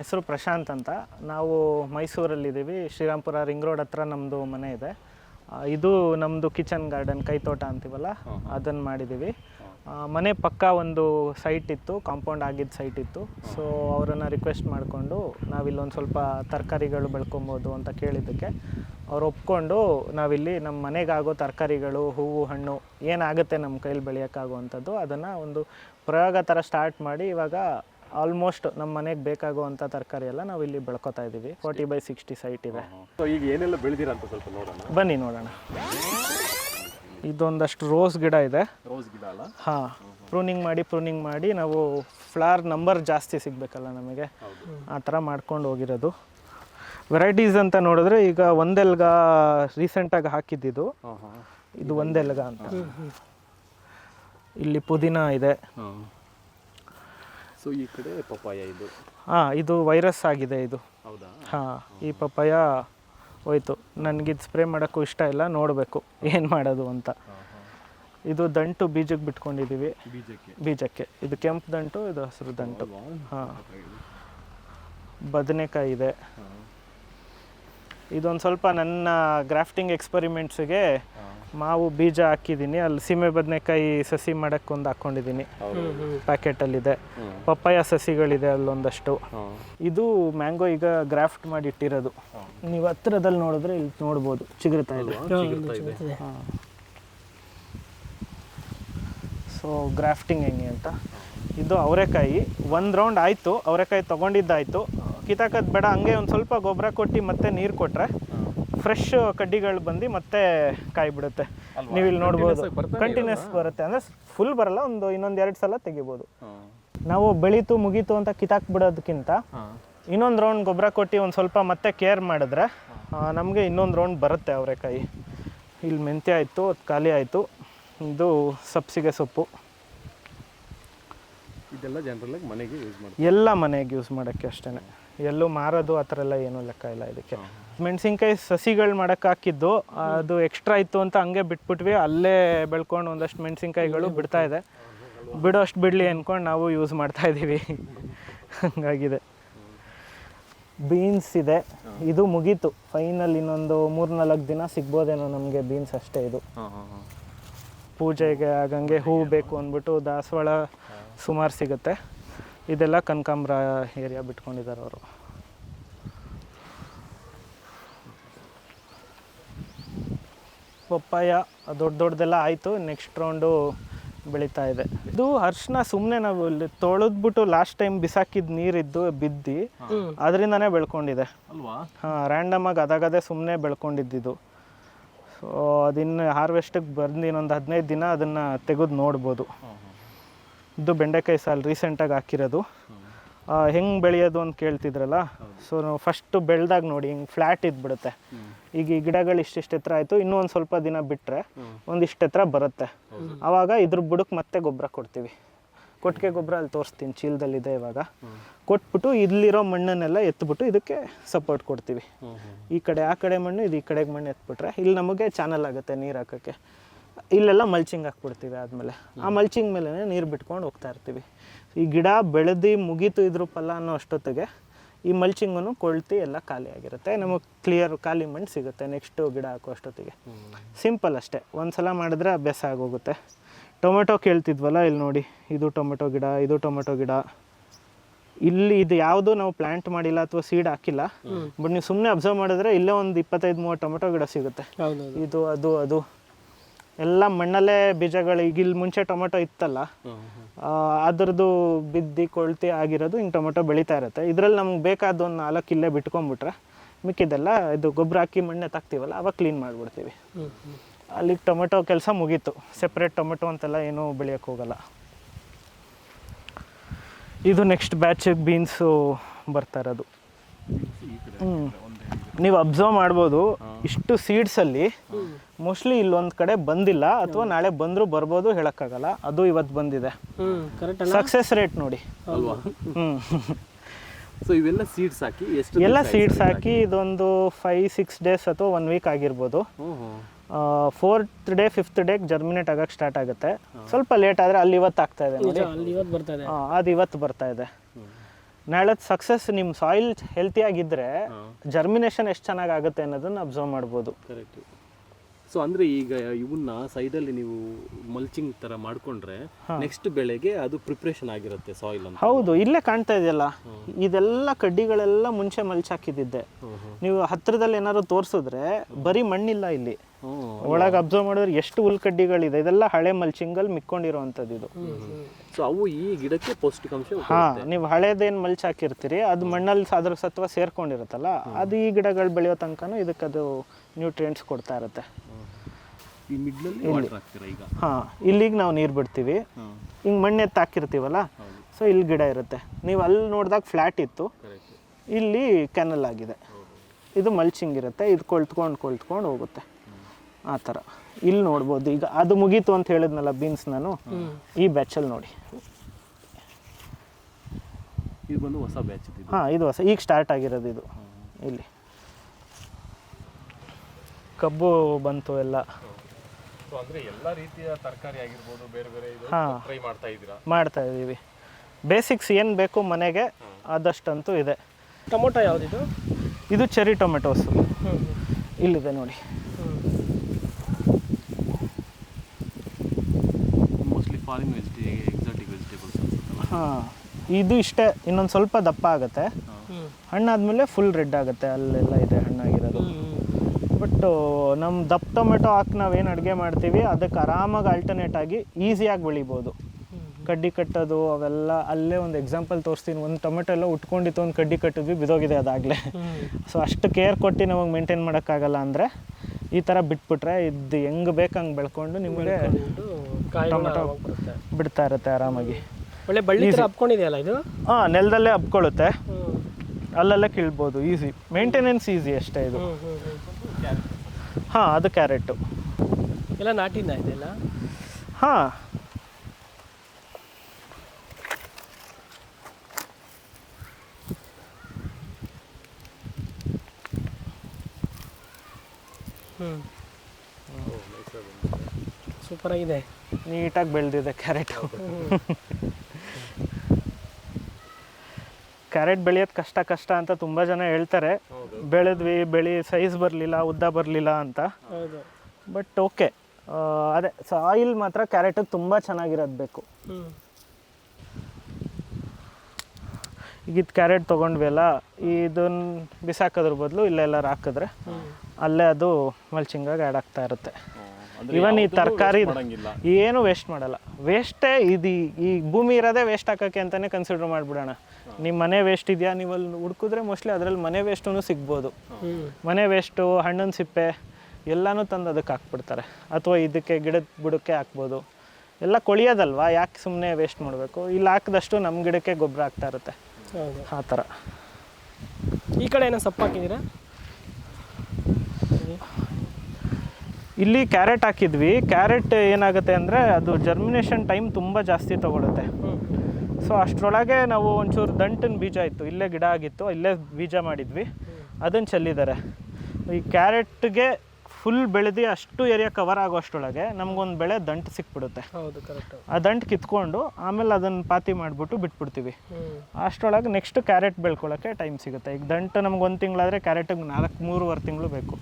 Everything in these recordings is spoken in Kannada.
ಹೆಸರು ಪ್ರಶಾಂತ್ ಅಂತ. ನಾವು ಮೈಸೂರಲ್ಲಿದ್ದೀವಿ. ಶ್ರೀರಾಮ್ಪುರ ರಿಂಗ್ ರೋಡ್ ಹತ್ರ ನಮ್ಮದು ಮನೆ ಇದೆ. ಇದು ನಮ್ಮದು ಕಿಚನ್ ಗಾರ್ಡನ್ ಕೈತೋಟ ಅಂತೀವಲ್ಲ? ಅದನ್ನು ಮಾಡಿದ್ದೀವಿ. ಮನೆ ಪಕ್ಕ ಒಂದು ಸೈಟ್ ಇತ್ತು ಕಾಂಪೌಂಡ್ ಆಗಿದ್ದ ಸೈಟ್ ಇತ್ತು. ಸೊ ಅವರನ್ನು ರಿಕ್ವೆಸ್ಟ್ ಮಾಡಿಕೊಂಡು ನಾವಿಲ್ಲೊಂದು ಸ್ವಲ್ಪ ತರಕಾರಿಗಳು ಬೆಳ್ಕೊಬೋದು ಅಂತ ಕೇಳಿದ್ದಕ್ಕೆ ಅವ್ರು ಒಪ್ಕೊಂಡು ನಾವಿಲ್ಲಿ ನಮ್ಮ ಮನೆಗಾಗೋ ತರಕಾರಿಗಳು ಹೂವು ಹಣ್ಣು ಏನಾಗುತ್ತೆ ನಮ್ಮ ಕೈಲಿ ಬೆಳೆಯೋಕ್ಕಾಗುವಂಥದ್ದು ಅದನ್ನು ಒಂದು ಪ್ರಯೋಗ ಥರ ಸ್ಟಾರ್ಟ್ ಮಾಡಿ ಇವಾಗ ಆಲ್ಮೋಸ್ಟ್ ನಮ್ಮ ಮನೆಗೆ ಬೇಕಾಗುವಂಥ ತರಕಾರಿ ಎಲ್ಲ ನಾವು ಇಲ್ಲಿ ಬೆಳ್ಕೊತಾ ಇದ್ದೀವಿ ಫೋರ್ಟಿ ಬೈ ಸಿಕ್ಸ್ಟಿ ಸೈಟ್ ಇದೆ. ಸೊ ಈಗ ಏನೆಲ್ಲ ಬೆಳೆದಿರ ಅಂತ ಸ್ವಲ್ಪ ನೋಡೋಣ. ಬನ್ನಿ ನೋಡೋಣ. ಇದೊಂದಷ್ಟು ರೋಸ್ ಗಿಡ ಇದೆ. ರೋಸ್ ಗಿಡ ಅಲ್ಲ? ಹಾಂ ಪ್ರೂನಿಂಗ್ ಮಾಡಿ ಪ್ರೂನಿಂಗ್ ಮಾಡಿ ನಾವು ಫ್ಲವರ್ ನಂಬರ್ ಜಾಸ್ತಿ ಸಿಗಬೇಕಲ್ಲ ನಮಗೆ. ಆ ಥರ ಮಾಡ್ಕೊಂಡು ಹೋಗಿರೋದು. ವೆರೈಟೀಸ್ ಅಂತ ನೋಡಿದ್ರೆ ಈಗ ಒಂದೆಲ್ಗ ರೀಸೆಂಟಾಗಿ ಹಾಕಿದ್ದಿದ್ದು ಇದು ಒಂದೆಲ್ಗ ಅಂತ. ಇಲ್ಲಿ ಪುದೀನ ಇದೆ. ಸೊ ಈ ಕಡೆ ಪಪ್ಪಾಯ ಇದು? ಹಾಂ ಇದು ವೈರಸ್ ಆಗಿದೆ ಇದು. ಹೌದಾ? ಹಾಂ ಈ ಪಪ್ಪಾಯ ಹೋಯ್ತು. ಇದು ಸ್ಪ್ರೇ ಮಾಡೋಕ್ಕೂ ಇಷ್ಟ ಇಲ್ಲ ನೋಡಬೇಕು ಏನು ಮಾಡೋದು ಅಂತ. ಇದು ದಂಟು ಬೀಜಕ್ಕೆ ಬಿಟ್ಕೊಂಡಿದ್ದೀವಿ ಬೀಜಕ್ಕೆ? ಬೀಜಕ್ಕೆ. ಇದು ಕೆಂಪು ದಂಟು ಇದು ಹಸಿರು ದಂಟು. ಹಾಂ. ಬದನೆಕಾಯಿ ಇದೆ. ಇದೊಂದು ಸ್ವಲ್ಪ ನನ್ನ ಗ್ರಾಫ್ಟಿಂಗ್ ಎಕ್ಸ್ಪರಿಮೆಂಟ್ಸಿಗೆ ಮಾವು ಬೀಜ ಹಾಕಿದ್ದೀನಿ ಅಲ್ಲಿ ಸೀಮೆ ಬದನೆಕಾಯಿ ಸಸಿ ಮಾಡೋಕ್ಕೊಂದು ಹಾಕ್ಕೊಂಡಿದ್ದೀನಿ ಪ್ಯಾಕೆಟಲ್ಲಿದೆ ಪಪ್ಪಾಯ ಸಸಿಗಳಿದೆ ಅಲ್ಲೊಂದಷ್ಟು. ಇದು ಮ್ಯಾಂಗೋ ಈಗ ಗ್ರಾಫ್ಟ್ ಮಾಡಿ ಇಟ್ಟಿರೋದು ನೀವು ಹತ್ತಿರದಲ್ಲಿ ನೋಡಿದ್ರೆ ಇಲ್ಲಿ ನೋಡ್ಬೋದು. ಚಿಗುರ್ತಾ ಇದೆ. ಇದೆ. ಸೊ ಗ್ರಾಫ್ಟಿಂಗ್ ಹೆಂಗೆ ಅಂತ? ಇದು ಅವರೆಕಾಯಿ. ಒಂದು ರೌಂಡ್ ಆಯಿತು. ಅವರೆಕಾಯಿ ತೊಗೊಂಡಿದ್ದಾಯಿತು. ಕಿತಾಕದ್ ಬೇಡ ಹಂಗೆ ಒಂದು ಸ್ವಲ್ಪ ಗೊಬ್ಬರ ಕೊಟ್ಟು ಮತ್ತೆ ನೀರು ಕೊಟ್ಟರೆ ಫ್ರೆಶ್ ಕಡ್ಡಿಗಳು ಬಂದು ಮತ್ತೆ ಕಾಯಿ ಬಿಡುತ್ತೆ ನೀವು ಇಲ್ಲಿ ನೋಡ್ಬೋದು. ಕಂಟಿನ್ಯೂಸ್ ಬರುತ್ತೆ ಅಂದರೆ ಫುಲ್ ಬರಲ್ಲ ಒಂದು ಇನ್ನೊಂದು ಎರಡು ಸಲ ತೆಗಿಬೋದು. ನಾವು ಬೆಳೀತು ಮುಗೀತು ಅಂತ ಕಿತಾಕ್ ಬಿಡೋದಕ್ಕಿಂತ ಇನ್ನೊಂದು ರೌಂಡ್ ಗೊಬ್ಬರ ಕೊಟ್ಟು ಒಂದು ಸ್ವಲ್ಪ ಮತ್ತೆ ಕೇರ್ ಮಾಡಿದ್ರೆ ನಮಗೆ ಇನ್ನೊಂದು ರೌಂಡ್ ಬರುತ್ತೆ ಅವರೆಕಾಯಿ. ಇಲ್ಲಿ ಮೆಂತ್ಯ ಆಯಿತು ಅದು ಖಾಲಿ ಆಯಿತು. ಇದು ಸಬ್ಸಿಗೆ ಸೊಪ್ಪು. ಇದೆಲ್ಲ ಮನೆಗೆ ಯೂಸ್ ಮಾಡ್ತೀವಿ ಎಲ್ಲ ಮನೆಗೆ ಯೂಸ್ ಮಾಡೋಕ್ಕೆ ಅಷ್ಟೇ ಎಲ್ಲೂ ಮಾರೋದು ಆ ಥರ ಎಲ್ಲ ಏನೂ ಲೆಕ್ಕ ಇಲ್ಲ ಇದಕ್ಕೆ. ಮೆಣಸಿನ್ಕಾಯಿ ಸಸಿಗಳು ಮಾಡಕ್ಕೆ ಹಾಕಿದ್ದು ಅದು ಎಕ್ಸ್ಟ್ರಾ ಇತ್ತು ಅಂತ ಹಂಗೆ ಬಿಟ್ಬಿಟ್ವಿ. ಅಲ್ಲೇ ಬೆಳ್ಕೊಂಡು ಒಂದಷ್ಟು ಮೆಣಸಿನ್ಕಾಯಿಗಳು ಬಿಡ್ತಾ ಇದೆ. ಬಿಡೋ ಅಷ್ಟು ಬಿಡಲಿ ಅಂದ್ಕೊಂಡು ನಾವು ಯೂಸ್ ಮಾಡ್ತಾ ಇದ್ದೀವಿ. ಹಂಗಾಗಿದೆ. ಬೀನ್ಸ್ ಇದೆ. ಇದು ಮುಗೀತು. ಫೈನಲ್ ಇನ್ನೊಂದು ಮೂರು ನಾಲ್ಕು ದಿನ ಸಿಗ್ಬೋದೇನೋ ನಮಗೆ ಬೀನ್ಸ್ ಅಷ್ಟೇ ಇದು. ಪೂಜೆಗೆ ಆಗಂಗೆ ಹೂ ಬೇಕು ಅಂದ್ಬಿಟ್ಟು ದಾಸವಾಳ ಸುಮಾರು ಸಿಗುತ್ತೆ. ಇದೆಲ್ಲ ಕನಕಾಂಬ್ರ ಏರಿಯಾ ಬಿಟ್ಕೊಂಡಿದ್ದಾರೆ ಅವರು. ಪಪ್ಪಾಯ ದೊಡ್ಡ ದೊಡ್ಡದೆಲ್ಲ ಆಯಿತು ನೆಕ್ಸ್ಟ್ ರೌಂಡು ಬೆಳೀತಾ ಇದೆ. ಇದು ಅರ್ಶನ ಸುಮ್ಮನೆ ನಾವು ಇಲ್ಲಿ ತೊಳೆದ್ಬಿಟ್ಟು ಲಾಸ್ಟ್ ಟೈಮ್ ಬಿಸಾಕಿದ ನೀರಿದ್ದು ಬಿದ್ದು ಅದರಿಂದನೇ ಬೆಳ್ಕೊಂಡಿದೆ. ಹಾಂ ರ್ಯಾಂಡಮ್ ಆಗಿ ಅದಾಗದೇ ಸುಮ್ಮನೆ ಬೆಳ್ಕೊಂಡಿದ್ದಿದ್ದು ಸೊ ಅದಿನ್ನು ಹಾರ್ವೆಸ್ಟಿಗೆ ಬಂದು ಇನ್ನೊಂದು ಹದಿನೈದು ದಿನ ಅದನ್ನು ತೆಗೆದು ನೋಡ್ಬೋದು. ಇದು ಬೆಂಡೆಕಾಯಿ ಸಾಲು ರೀಸೆಂಟಾಗಿ ಹಾಕಿರೋದು. ಹೆಂಗೆ ಬೆಳೆಯೋದು ಅಂತ ಕೇಳ್ತಿದ್ರಲ್ಲ ಸೊ ನಾವು ಫಸ್ಟು ಬೆಳೆದಾಗ ನೋಡಿ, ಹಿಂಗೆ ಫ್ಲ್ಯಾಟ್ ಇದ್ಬಿಡುತ್ತೆ. ಈಗ ಈ ಗಿಡಗಳು ಇಷ್ಟಿಷ್ಟು ಎತ್ತರ ಆಯಿತು, ಇನ್ನೂ ಒಂದು ಸ್ವಲ್ಪ ದಿನ ಬಿಟ್ಟರೆ ಒಂದಿಷ್ಟು ಎತ್ತರ ಬರುತ್ತೆ. ಆವಾಗ ಇದ್ರ ಬುಡಕ್ಕೆ ಮತ್ತೆ ಗೊಬ್ಬರ ಕೊಡ್ತೀವಿ. ಕೊಟ್ಟಿಗೆ ಗೊಬ್ಬರ ಅಲ್ಲಿ ತೋರಿಸ್ತೀನಿ, ಚೀಲದಲ್ಲಿದೆ ಇವಾಗ. ಕೊಟ್ಬಿಟ್ಟು ಇಲ್ಲಿರೋ ಮಣ್ಣನ್ನೆಲ್ಲ ಎತ್ಬಿಟ್ಟು ಇದಕ್ಕೆ ಸಪೋರ್ಟ್ ಕೊಡ್ತೀವಿ. ಈ ಕಡೆ ಆ ಕಡೆ ಮಣ್ಣು, ಇದು ಈ ಕಡೆಗೆ ಮಣ್ಣು ಎತ್ಬಿಟ್ರೆ, ಇಲ್ಲಿ ನಮಗೆ ಚಾನಲ್ ಆಗುತ್ತೆ ನೀರು ಹಾಕೋಕ್ಕೆ. ಇಲ್ಲೆಲ್ಲ ಮಲ್ಚಿಂಗ್ ಹಾಕ್ಬಿಡ್ತೀವಿ ಆದಮೇಲೆ. ಆ ಮಲ್ಚಿಂಗ್ ಮೇಲೆ ನೀರು ಬಿಟ್ಕೊಂಡು ಹೋಗ್ತಾ ಇರ್ತೀವಿ. ಈ ಗಿಡ ಬೆಳೆದು ಮುಗೀತು ಇದ್ರ ಫಲ ಅನ್ನೋ ಅಷ್ಟೊತ್ತಿಗೆ ಈ ಮಲ್ಚಿಂಗನ್ನು ಕೊಳ್ತಿ ಎಲ್ಲ ಖಾಲಿ ಆಗಿರುತ್ತೆ. ನಮಗೆ ಕ್ಲಿಯರ್ ಖಾಲಿ ಮಣ್ಣು ಸಿಗುತ್ತೆ ನೆಕ್ಸ್ಟು ಗಿಡ ಹಾಕೋ ಅಷ್ಟೊತ್ತಿಗೆ. ಸಿಂಪಲ್ ಅಷ್ಟೇ. ಒಂದು ಸಲ ಮಾಡಿದ್ರೆ ಅಭ್ಯಾಸ ಆಗೋಗುತ್ತೆ. ಟೊಮೆಟೊ ಕೇಳ್ತಿದ್ವಲ್ಲ ಇಲ್ಲಿ ನೋಡಿ. ಇದು ಟೊಮೆಟೊ ಗಿಡ ಇದು ಟೊಮೆಟೊ ಗಿಡ. ಇಲ್ಲಿ ಇದು ಯಾವುದು ನಾವು ಪ್ಲಾಂಟ್ ಮಾಡಿಲ್ಲ ಅಥವಾ ಸೀಡ್ ಹಾಕಿಲ್ಲ ಬಟ್ ನೀವು ಸುಮ್ಮನೆ ಅಬ್ಸರ್ವ್ ಮಾಡಿದ್ರೆ ಇಲ್ಲೇ ಒಂದು ಇಪ್ಪತ್ತೈದು ಮೂವತ್ತು ಟೊಮೆಟೊ ಗಿಡ ಸಿಗುತ್ತೆ. ಇದು ಅದು ಅದು. ಎಲ್ಲ ಮಣ್ಣಲ್ಲೇ ಬೀಜಗಳು ಈಗ ಇಲ್ಲಿ ಮುಂಚೆ ಟೊಮೆಟೊ ಇತ್ತಲ್ಲ ಆ, ಅದ್ರದ್ದು ಬಿದ್ದಿ ಕೊಳ್ತಿ ಆಗಿರೋದು ಹಿಂಗೆ ಟೊಮೆಟೊ ಬೆಳೀತಾ ಇರುತ್ತೆ. ಇದರಲ್ಲಿ ನಮ್ಗೆ ಬೇಕಾದ ಒಂದು ನಾಲ್ಕು ಇಲ್ಲೇ ಬಿಟ್ಕೊಂಡ್ಬಿಟ್ರೆ ಮಿಕ್ಕಿದೆಲ್ಲ ಇದು ಗೊಬ್ಬರ ಹಾಕಿ ಮಣ್ಣೆ ತಾಕ್ತೀವಲ್ಲ ಅವಾಗ ಕ್ಲೀನ್ ಮಾಡಿಬಿಡ್ತೀವಿ. ಅಲ್ಲಿಗೆ ಟೊಮೆಟೊ ಕೆಲಸ ಮುಗೀತು ಸೆಪ್ರೇಟ್ ಟೊಮೆಟೊ ಅಂತೆಲ್ಲ ಏನೂ ಬೆಳೆಯೋಕ್ಕೆ ಹೋಗಲ್ಲ. ಇದು ನೆಕ್ಸ್ಟ್ ಬ್ಯಾಚಿಗೆ ಬೀನ್ಸು ಬರ್ತಾ ಇರೋದು. ಹ್ಞೂ ನೀವು ಅಬ್ಸರ್ವ್ ಮಾಡ್ಬೋದು ಇಷ್ಟು ಸೀಡ್ಸಲ್ಲಿ ಮೋಸ್ಟ್ಲಿ ಇಲ್ಲೊಂದು ಕಡೆ ಬಂದಿಲ್ಲ ಅಥವಾ ನಾಳೆ ಬಂದರೂ ಬರ್ಬೋದು ಹೇಳೋಕ್ಕಾಗಲ್ಲ. ಅದು ಇವತ್ತು ಬಂದಿದೆ. ಸಕ್ಸಸ್ ರೇಟ್ ನೋಡಿ. ಅಲ್ವಾ? ಸೊ ಇವೆಲ್ಲ ಸೀಡ್ಸ್ ಹಾಕಿ ಎಷ್ಟು ಎಲ್ಲ ಸೀಡ್ಸ್ ಹಾಕಿ ಇದೊಂದು ಫೈವ್ ಸಿಕ್ಸ್ ಡೇಸ್ ಅಥವಾ ಒನ್ ವೀಕ್ ಆಗಿರ್ಬೋದು. ಫೋರ್ತ್ ಡೇ ಫಿಫ್ತ್ ಡೇಗೆ ಜರ್ಮಿನೇಟ್ ಆಗಕ್ಕೆ ಸ್ಟಾರ್ಟ್ ಆಗುತ್ತೆ. ಸ್ವಲ್ಪ ಲೇಟ್ ಆದರೆ ಅಲ್ಲಿ ಇವತ್ತು ಆಗ್ತಾ ಇದೆ ನೋಡಿ. ಅಲ್ಲಿ ಇವತ್ತು ಬರ್ತಾ ಇದೆ. ಆ, ಅದು ಇವತ್ತು ಬರ್ತಾ ಇದೆ. ನಾಳದ್ ಸಕ್ಸಸ್ ನಿಮ್ಮ ಸಾಯಿಲ್ ಹೆಲ್ತಿಯಾಗಿದ್ದರೆ ಜರ್ಮಿನೇಷನ್ ಎಷ್ಟು ಚೆನ್ನಾಗಿ ಆಗುತ್ತೆ ಅನ್ನೋದನ್ನ ಅಬ್ಸರ್ವ್ ಮಾಡ್ಬೋದು. ಕರೆಕ್ಟ್ ಸೊ ಅಂದ್ರೆ ಈಗ ಇವನ್ನ ಸೈಡಲ್ಲಿ ನೀವು ಮಲ್ಚಿಂಗ್ ತರ ಮಾಡ್ಕೊಂಡ್ರೆ ನೆಕ್ಸ್ಟ್ ಬೆಳೆಗೆ ಅದು ಪ್ರಿಪ್ರೇಷನ್ ಆಗಿರುತ್ತೆ ಸಾಯಿಲ್ ಅಂತ. ಹೌದು ಇಲ್ಲೇ ಕಾಣ್ತಾ ಇದೆಯಲ್ಲ? ಇದೆಲ್ಲ ಕಡ್ಡಿಗಳೆಲ್ಲ ಮುಂಚೆ ಮಲ್ಚ್ ಹಾಕಿದ್ದಿದ್ದೆ. ನೀವು ಹತ್ತಿರದಲ್ಲಿ ಏನಾದ್ರು ತೋರಿಸಿದ್ರೆ ಬರೀ ಮಣ್ಣಿಲ್ಲ ಇಲ್ಲಿ. ಒಳಗೆ ಅಬ್ಸರ್ವ್ ಮಾಡಿದ್ರೆ ಎಷ್ಟು ಹುಲ್ಕಡ್ಡಿಗಳಿದೆ. ಇದೆಲ್ಲ ಹಳೆ ಮಲ್ಚಿಂಗಲ್ಲಿ ಮಿಕ್ಕೊಂಡಿರುವಂಥದ್ದು ಇದು. ಸೊ ಅವು ಈ ಗಿಡಕ್ಕೆ ಪೌಷ್ಟಿಕಾಂಶ ಹಾಂ ನೀವು ಹಳೇದೇನು ಮಲ್ಚ್ ಹಾಕಿರ್ತೀರಿ ಅದು ಮಣ್ಣಲ್ಲಿ ಅದ್ರ ಸತ್ವ ಸೇರ್ಕೊಂಡಿರುತ್ತಲ್ಲ ಅದು ಈ ಗಿಡಗಳು ಬೆಳೆಯೋ ತನಕನೂ ಇದಕ್ಕೆ ಅದು ನ್ಯೂಟ್ರಿಯೆಂಟ್ಸ್ ಕೊಡ್ತಾ ಇರುತ್ತೆ. ಹಾಂ ಮಿಡ್ಲಲ್ಲಿ ವಾಟರ್ ಹಾಕ್ತೀರಾ ಈಗ? ಹಾ ಇಲ್ಲಿಗೆ ನಾವು ನೀರು ಬಿಡ್ತೀವಿ. ಹಿಂಗೆ ಮಣ್ಣು ಎತ್ತು ಹಾಕಿರ್ತೀವಲ್ಲ ಸೊ ಇಲ್ಲಿ ಗಿಡ ಇರುತ್ತೆ. ನೀವು ಅಲ್ಲಿ ನೋಡಿದಾಗ ಫ್ಲ್ಯಾಟ್ ಇತ್ತು. ಕರೆಕ್ಟ್ ಇಲ್ಲಿ ಕೆನಲ್ ಆಗಿದೆ. ಇದು ಮಲ್ಚಿಂಗ್ ಇರುತ್ತೆ ಇದು ಕೊಳ್ತ್ಕೊಂಡು ಕೊಳ್ತ್ಕೊಂಡು ಹೋಗುತ್ತೆ. ಆ ಥರ. ಇಲ್ಲಿ ನೋಡ್ಬೋದು. ಈಗ ಅದು ಮುಗೀತು ಅಂತ ಹೇಳಿದ್ನಲ್ಲ ಬೀನ್ಸ್ ನಾನು. ಈ ಬ್ಯಾಚಲ್ಲಿ ನೋಡಿ. ಇದು ಬಂದು ಹೊಸ ಬ್ಯಾಚ್ ಇದು. ಹಾಂ ಇದು ಹೊಸ. ಈಗ ಸ್ಟಾರ್ಟ್ ಆಗಿರೋದು ಇದು. ಇಲ್ಲಿ. ಕಬ್ಬು ಬಂತು ಎಲ್ಲ. ಸೊ ಅಂದ್ರೆ ಎಲ್ಲ ರೀತಿಯ ತರಕಾರಿ ಆಗಿರ್ಬೋದು ಬೇರೆ ಬೇರೆ ಇದು ಟ್ರೈ ಮಾಡ್ತಾ ಇದ್ದೀರಾ? ಮಾಡ್ತಾ ಇದ್ದೀವಿ. ಬೇಸಿಕ್ಸ್ ಏನು ಬೇಕು ಮನೆಗೆ ಆದಷ್ಟಂತೂ ಇದೆ. ಟೊಮೊಟೊ ಯಾವುದಿದು? ಇದು ಚೆರಿ ಟೊಮೆಟೋಸು ಇಲ್ಲಿದೆ ನೋಡಿ mostly foreign vegeta exotic vegetables ಅನ್ಸುತ್ತಲ್ಲ? ಹಾಂ ಇದು ಇಷ್ಟೇ. ಇನ್ನೊಂದು ಸ್ವಲ್ಪ ದಪ್ಪ ಆಗುತ್ತೆ. ಹಣ್ಣಾದ್ಮೇಲೆ ಫುಲ್ ರೆಡ್ ಆಗುತ್ತೆ. ಅಲ್ಲೆಲ್ಲ ಇದೆ ಹಣ್ಣಾಗಿರೋದು. ಬಟ್ ನಮ್ಮ ದಪ್ಪ ಟೊಮೆಟೊ ಹಾಕಿ ನಾವೇನು ಅಡುಗೆ ಮಾಡ್ತೀವಿ ಅದಕ್ಕೆ ಆರಾಮಾಗಿ ಆಲ್ಟರ್ನೇಟ್ ಆಗಿ ಈಸಿಯಾಗಿ ಬೆಳಿಬೋದು. ಕಡ್ಡಿ ಕಟ್ಟೋದು ಅವೆಲ್ಲ ಅಲ್ಲೇ ಒಂದು ಎಕ್ಸಾಂಪಲ್ ತೋರಿಸ್ತೀನಿ. ಒಂದು ಟೊಮೆಟೊ ಎಲ್ಲ ಉಟ್ಕೊಂಡಿತ್ತು ಒಂದು ಕಡ್ಡಿ ಕಟ್ಟಿದ್ವಿ ಬಿದೋಗಿದೆ ಅದಾಗಲೇ. ಸೊ ಅಷ್ಟು ಕೇರ್ ಕೊಟ್ಟು ನಮಗೆ ಮೇಂಟೈನ್ ಮಾಡೋಕ್ಕಾಗಲ್ಲ ಅಂದರೆ ಈ ಥರ ಬಿಟ್ಬಿಟ್ರೆ ಇದು ಹೆಂಗೆ ಬೇಕು ಹಂಗೆ ಬೆಳ್ಕೊಂಡು ನಿಮಗೆ ಟೊಮೆಟೊ ಬಿಡ್ತಾ ಇರುತ್ತೆ ಆರಾಮಾಗಿ. ಒಳ್ಳೆ ಬಳ್ಳಿ ಹಬ್ಕೊಂಡಿದೆಯಲ್ಲ ಇದು? ಹಾಂ ನೆಲದಲ್ಲೇ ಹಬ್ಕೊಳ್ಳುತ್ತೆ ಅಲ್ಲೆಲ್ಲ ಕೀಳ್ಬೋದು ಈಸಿ. ಮೇಂಟೆನೆನ್ಸ್ ಈಸಿ ಅಷ್ಟೇ ಇದು. ಹಾಂ ಅದು ಕ್ಯಾರೆಟು. ಎಲ್ಲ ನಾಟಿನ ಇದೆಲ್ಲ? ಹಾಂ. ಹ್ಞೂ ಸೂಪರ್ ಆಗಿದೆ. ನೀಟಾಗಿ ಬೆಳೆದಿದೆ ಕ್ಯಾರೆಟು ಕ್ಯಾರೆಟ್ ಬೆಳೆಯೋದು ಕಷ್ಟ ಕಷ್ಟ ಅಂತ ತುಂಬ ಜನ ಹೇಳ್ತಾರೆ. ಬೆಳೆದ್ವಿ ಬೆಳಿ ಸೈಜ್ ಬರಲಿಲ್ಲ ಉದ್ದ ಬರಲಿಲ್ಲ ಅಂತ. ಬಟ್ ಓಕೆ ಅದೇ ಸಾಯಿಲ್ ಮಾತ್ರ ಕ್ಯಾರೆಟಿಗೆ ತುಂಬ ಚೆನ್ನಾಗಿರೋದು ಬೇಕು. ಈಗಿದ್ದು ಕ್ಯಾರೆಟ್ ತೊಗೊಂಡ್ವಿ ಅಲ್ಲ ಇದನ್ನ ಬಿಸಾಕೋದ್ರ ಬದಲು ಇಲ್ಲೆಲ್ಲಾರು ಹಾಕಿದ್ರೆ ಅಲ್ಲೇ ಅದು ಮಲ್ಚಿಂಗಾಗಿ ಆ್ಯಡ್ ಆಗ್ತಾ ಇರುತ್ತೆ. ಇವನ್ ಈ ತರಕಾರಿ ಏನು ವೇಸ್ಟ್ ಮಾಡಲ್ಲ. ವೇಸ್ಟೇ ಇದು. ಈ ಭೂಮಿ ಇರೋದೇ ವೇಸ್ಟ್ ಹಾಕೋಕ್ಕೆ ಅಂತಾನೆ ಕನ್ಸಿಡರ್ ಮಾಡ್ಬಿಡೋಣ. ನಿಮ್ಮ ಮನೆ ವೇಸ್ಟ್ ಇದೆಯಾ? ನೀವು ಅಲ್ಲಿ ಹುಡುಕಿದ್ರೆ ಮೋಸ್ಟ್ಲಿ ಅದರಲ್ಲಿ ಮನೆ ವೇಸ್ಟೂ ಸಿಗ್ಬೋದು. ಮನೆ ವೇಸ್ಟು ಹಣ್ಣಿನ ಸಿಪ್ಪೆ ಎಲ್ಲನೂ ತಂದು ಅದಕ್ಕೆ ಹಾಕ್ಬಿಡ್ತಾರೆ. ಅಥವಾ ಇದಕ್ಕೆ ಗಿಡದ ಬುಡಕ್ಕೆ ಹಾಕ್ಬೋದು. ಎಲ್ಲ ಕೊಳಿಯೋದಲ್ವಾ? ಯಾಕೆ ಸುಮ್ಮನೆ ವೇಸ್ಟ್ ಮಾಡಬೇಕು? ಇಲ್ಲಿ ಹಾಕಿದಷ್ಟು ನಮ್ಮ ಗಿಡಕ್ಕೆ ಗೊಬ್ಬರ ಆಗ್ತಾ ಇರುತ್ತೆ. ಆ ಥರ. ಈ ಕಡೆ ಏನೋ ಸೊಪ್ಪು ಹಾಕಿದ್ದೀರಾ? ಇಲ್ಲಿ ಕ್ಯಾರೆಟ್ ಹಾಕಿದ್ವಿ. ಕ್ಯಾರೆಟ್ ಏನಾಗುತ್ತೆ ಅಂದರೆ ಅದು ಜರ್ಮಿನೇಷನ್ ಟೈಮ್ ತುಂಬ ಜಾಸ್ತಿ ತಗೊಳುತ್ತೆ. ಸೊ ಅಷ್ಟರೊಳಗೆ ನಾವು ಒಂಚೂರು ದಂಟಿನ ಬೀಜ ಇತ್ತು ಇಲ್ಲೇ ಗಿಡ ಆಗಿತ್ತು ಇಲ್ಲೇ ಬೀಜ ಮಾಡಿದ್ವಿ. ಅದನ್ನು ಚೆಲ್ಲಿದ್ದಾರೆ ಈ ಕ್ಯಾರೆಟ್ಗೆ ಫುಲ್ ಬೆಳೆದು ಅಷ್ಟು ಏರಿಯಾ ಕವರ್ ಆಗೋ ಅಷ್ಟರೊಳಗೆ ನಮಗೊಂದು ಬೆಳೆ ದಂಟು ಸಿಕ್ಬಿಡುತ್ತೆ. ಆ ದಂಟು ಕಿತ್ಕೊಂಡು ಆಮೇಲೆ ಅದನ್ನು ಪಾತಿ ಮಾಡಿಬಿಟ್ಟು ಬಿಟ್ಬಿಡ್ತೀವಿ. ಅಷ್ಟರೊಳಗೆ ನೆಕ್ಸ್ಟ್ ಕ್ಯಾರೆಟ್ ಬೆಳ್ಕೊಳ್ಳೋಕ್ಕೆ ಟೈಮ್ ಸಿಗುತ್ತೆ. ಈಗ ದಂಟು ನಮ್ಗೆ ಒಂದು ತಿಂಗಳಾದರೆ ಕ್ಯಾರೆಟಿಗೆ ನಾಲ್ಕು ಮೂರುವರೆ ತಿಂಗಳು ಬೇಕು.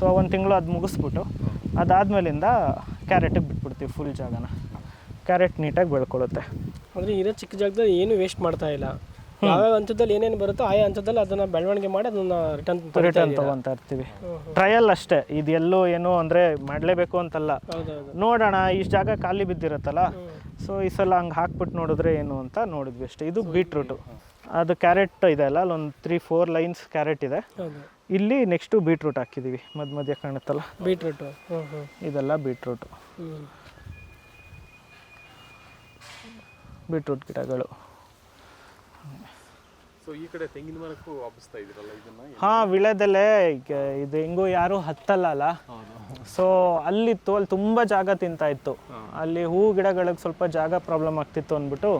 ಸೊ ಒಂದು ತಿಂಗಳು ಅದು ಮುಗಿಸ್ಬಿಟ್ಟು ಅದಾದ್ಮೇಲಿಂದ ಕ್ಯಾರೆಟಿಗೆ ಬಿಟ್ಬಿಡ್ತೀವಿ ಫುಲ್ ಜಾಗನ. ಕ್ಯಾರೆಟ್ ನೀಟಾಗಿ ಬೆಳ್ಕೊಳ್ಳುತ್ತೆ. ಅಂದರೆ ಇರೋ ಚಿಕ್ಕ ಜಾಗದಲ್ಲಿ ಏನು ವೇಸ್ಟ್ ಮಾಡ್ತಾ ಇಲ್ಲ. ಯಾವ್ಯಾವ ಹಂತದಲ್ಲಿ ಏನೇನು ಬರುತ್ತೋ ಆಯಾ ಹಂತದಲ್ಲಿ ಅದನ್ನು ಬೆಳವಣಿಗೆ ಮಾಡಿ ಅದನ್ನು ರಿಟರ್ನ್ ರಿಟರ್ನ್ ತೊಗೊತಾ ಇರ್ತೀವಿ. ಟ್ರಯಲ್ ಅಷ್ಟೇ. ಇದೆಲ್ಲೋ ಏನೋ ಅಂದರೆ ಮಾಡಲೇಬೇಕು ಅಂತಲ್ಲ. ನೋಡೋಣ ಇಷ್ಟು ಜಾಗ ಖಾಲಿ ಬಿದ್ದಿರುತ್ತಲ್ಲ. ಸೊ ಈ ಸಲ ಹಂಗೆ ಹಾಕ್ಬಿಟ್ಟು ನೋಡಿದ್ರೆ ಏನು ಅಂತ ನೋಡಿದ್ವಿ ಅಷ್ಟೇ. ಇದು ಬೀಟ್ರೂಟು ಅದು ಕ್ಯಾರೆಟ್ ಇದೆ ಅಲ್ಲ ಅಲ್ಲೊಂದು ತ್ರೀ ಫೋರ್ ಲೈನ್ಸ್ ಕ್ಯಾರೆಟ್ ಇದೆ. ಇಲ್ಲಿ ನೆಕ್ಸ್ಟು ಬೀಟ್ರೂಟ್ ಹಾಕಿದ್ದೀವಿ ಮಧ್ಯ ಮಧ್ಯ ಕಾಣುತ್ತಲ್ಲ? ಬೀಟ್ರೂಟು ಹ್ಞೂ ಹ್ಞೂ ಇದೆಲ್ಲ ಬೀಟ್ರೂಟು ಹ್ಞೂ ಬೀಟ್ರೂಟ್ ಗಿಡಗಳು. ಹಾ ಈ ಕಡೆ ತೆಂಗಿನ ಮರಕ್ಕೂ ವಾಪಿಸ್ತಾ ಇದ್ದೀರಲ್ಲ ಇದನ್ನ? ಹಾಂ ವಿಳೆದೆಲೆ ಈಗ ಇದು ಹೆಂಗೂ ಯಾರು ಹತ್ತಲ್ಲ ಅಲ್ಲ? ಸೊ ಅಲ್ಲಿತ್ತು ಅಲ್ಲಿ ತುಂಬ ಜಾಗ ತಿಂತಾ ಇತ್ತು. ಅಲ್ಲಿ ಹೂ ಗಿಡಗಳಿಗೆ ಸ್ವಲ್ಪ ಜಾಗ ಪ್ರಾಬ್ಲಮ್ ಆಗ್ತಿತ್ತು ಅಂದ್ಬಿಟ್ಟು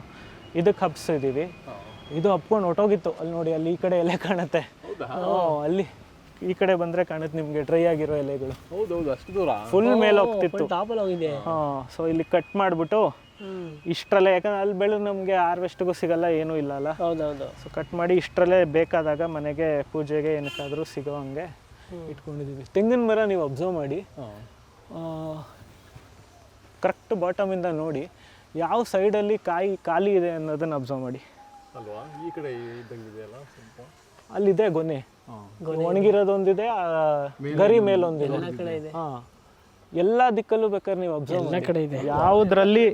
ಇದಕ್ಕೆ ಹಬ್ಸಿದ್ದೀವಿ ಇದು ಅಪ್ಕೊಂಡು ಹೊಟ್ಟೋಗಿತ್ತು ಅಲ್ಲಿ ನೋಡಿ ಅಲ್ಲಿ ಈ ಕಡೆ ಎಲೆ ಕಾಣುತ್ತೆ. ಅಲ್ಲಿ ಈ ಕಡೆ ಬಂದ್ರೆ ಕಾಣುತ್ತೆ ನಿಮಗೆ ಡ್ರೈ ಆಗಿರೋ ಎಲೆಗಳು. ಹೌದೌದು ಅಷ್ಟು ದೂರ? ಫುಲ್ ಮೇಲೆ ಹೋಗ್ತಿತ್ತು. ಟಾಪಲ್ಲಿ ಹೋಗಿದೆ. ಹಾಂ ಸೊ ಇಲ್ಲಿ ಕಟ್ ಮಾಡಿಬಿಟ್ಟು ಇಷ್ಟರಲ್ಲೇ ಯಾಕಂದ್ರೆ ಅಲ್ಲಿ ಬೆಳೆದ್ರೆ ನಮಗೆ ಹಾರ್ವೆಸ್ಟ್ಗೂ ಸಿಗಲ್ಲ ಏನೂ ಇಲ್ಲ ಅಲ್ಲ? ಹೌದೌದು. ಸೊ ಕಟ್ ಮಾಡಿ ಇಷ್ಟರಲ್ಲೇ ಬೇಕಾದಾಗ ಮನೆಗೆ ಪೂಜೆಗೆ ಏನಕ್ಕಾದ್ರೂ ಸಿಗೋ ಹಂಗೆ ಇಟ್ಕೊಂಡಿದ್ದೀವಿ ತೆಂಗಿನ ಮರ ನೀವು ಅಬ್ಸರ್ವ್ ಮಾಡಿ. ಕರೆಕ್ಟ್ ಬಾಟಮಿಂದ ನೋಡಿ ಯಾವ ಸೈಡಲ್ಲಿ ಕಾಯಿ ಖಾಲಿ ಇದೆ ಅನ್ನೋದನ್ನು ಅಬ್ಸರ್ವ್ ಮಾಡಿ. ಅಲ್ವಾ? ಈ ಕಡೆ ಇದ್ದಂಗಿದೆಯಲ್ಲ ಸ್ವಲ್ಪ. ಅಲ್ಲಿದೆ ಗೊನೆ. ಒಣಗಿರೋದೊಂದಿದೆ ಆ, ಗರಿ ಮೇಲೊಂದಿದೆ. ಕಡೆ ಇದೆ. ಹಾ. ಎಲ್ಲ ದಿಕ್ಕಲ್ಲೂ ಬೇಕಾದ್ರೆ ನೀವು ಅಬ್ಸರ್ವ್ ಎಲ್ಲ ಕಡೆ ಇದೆ. ಯಾವುದ್ರಲ್ಲಿ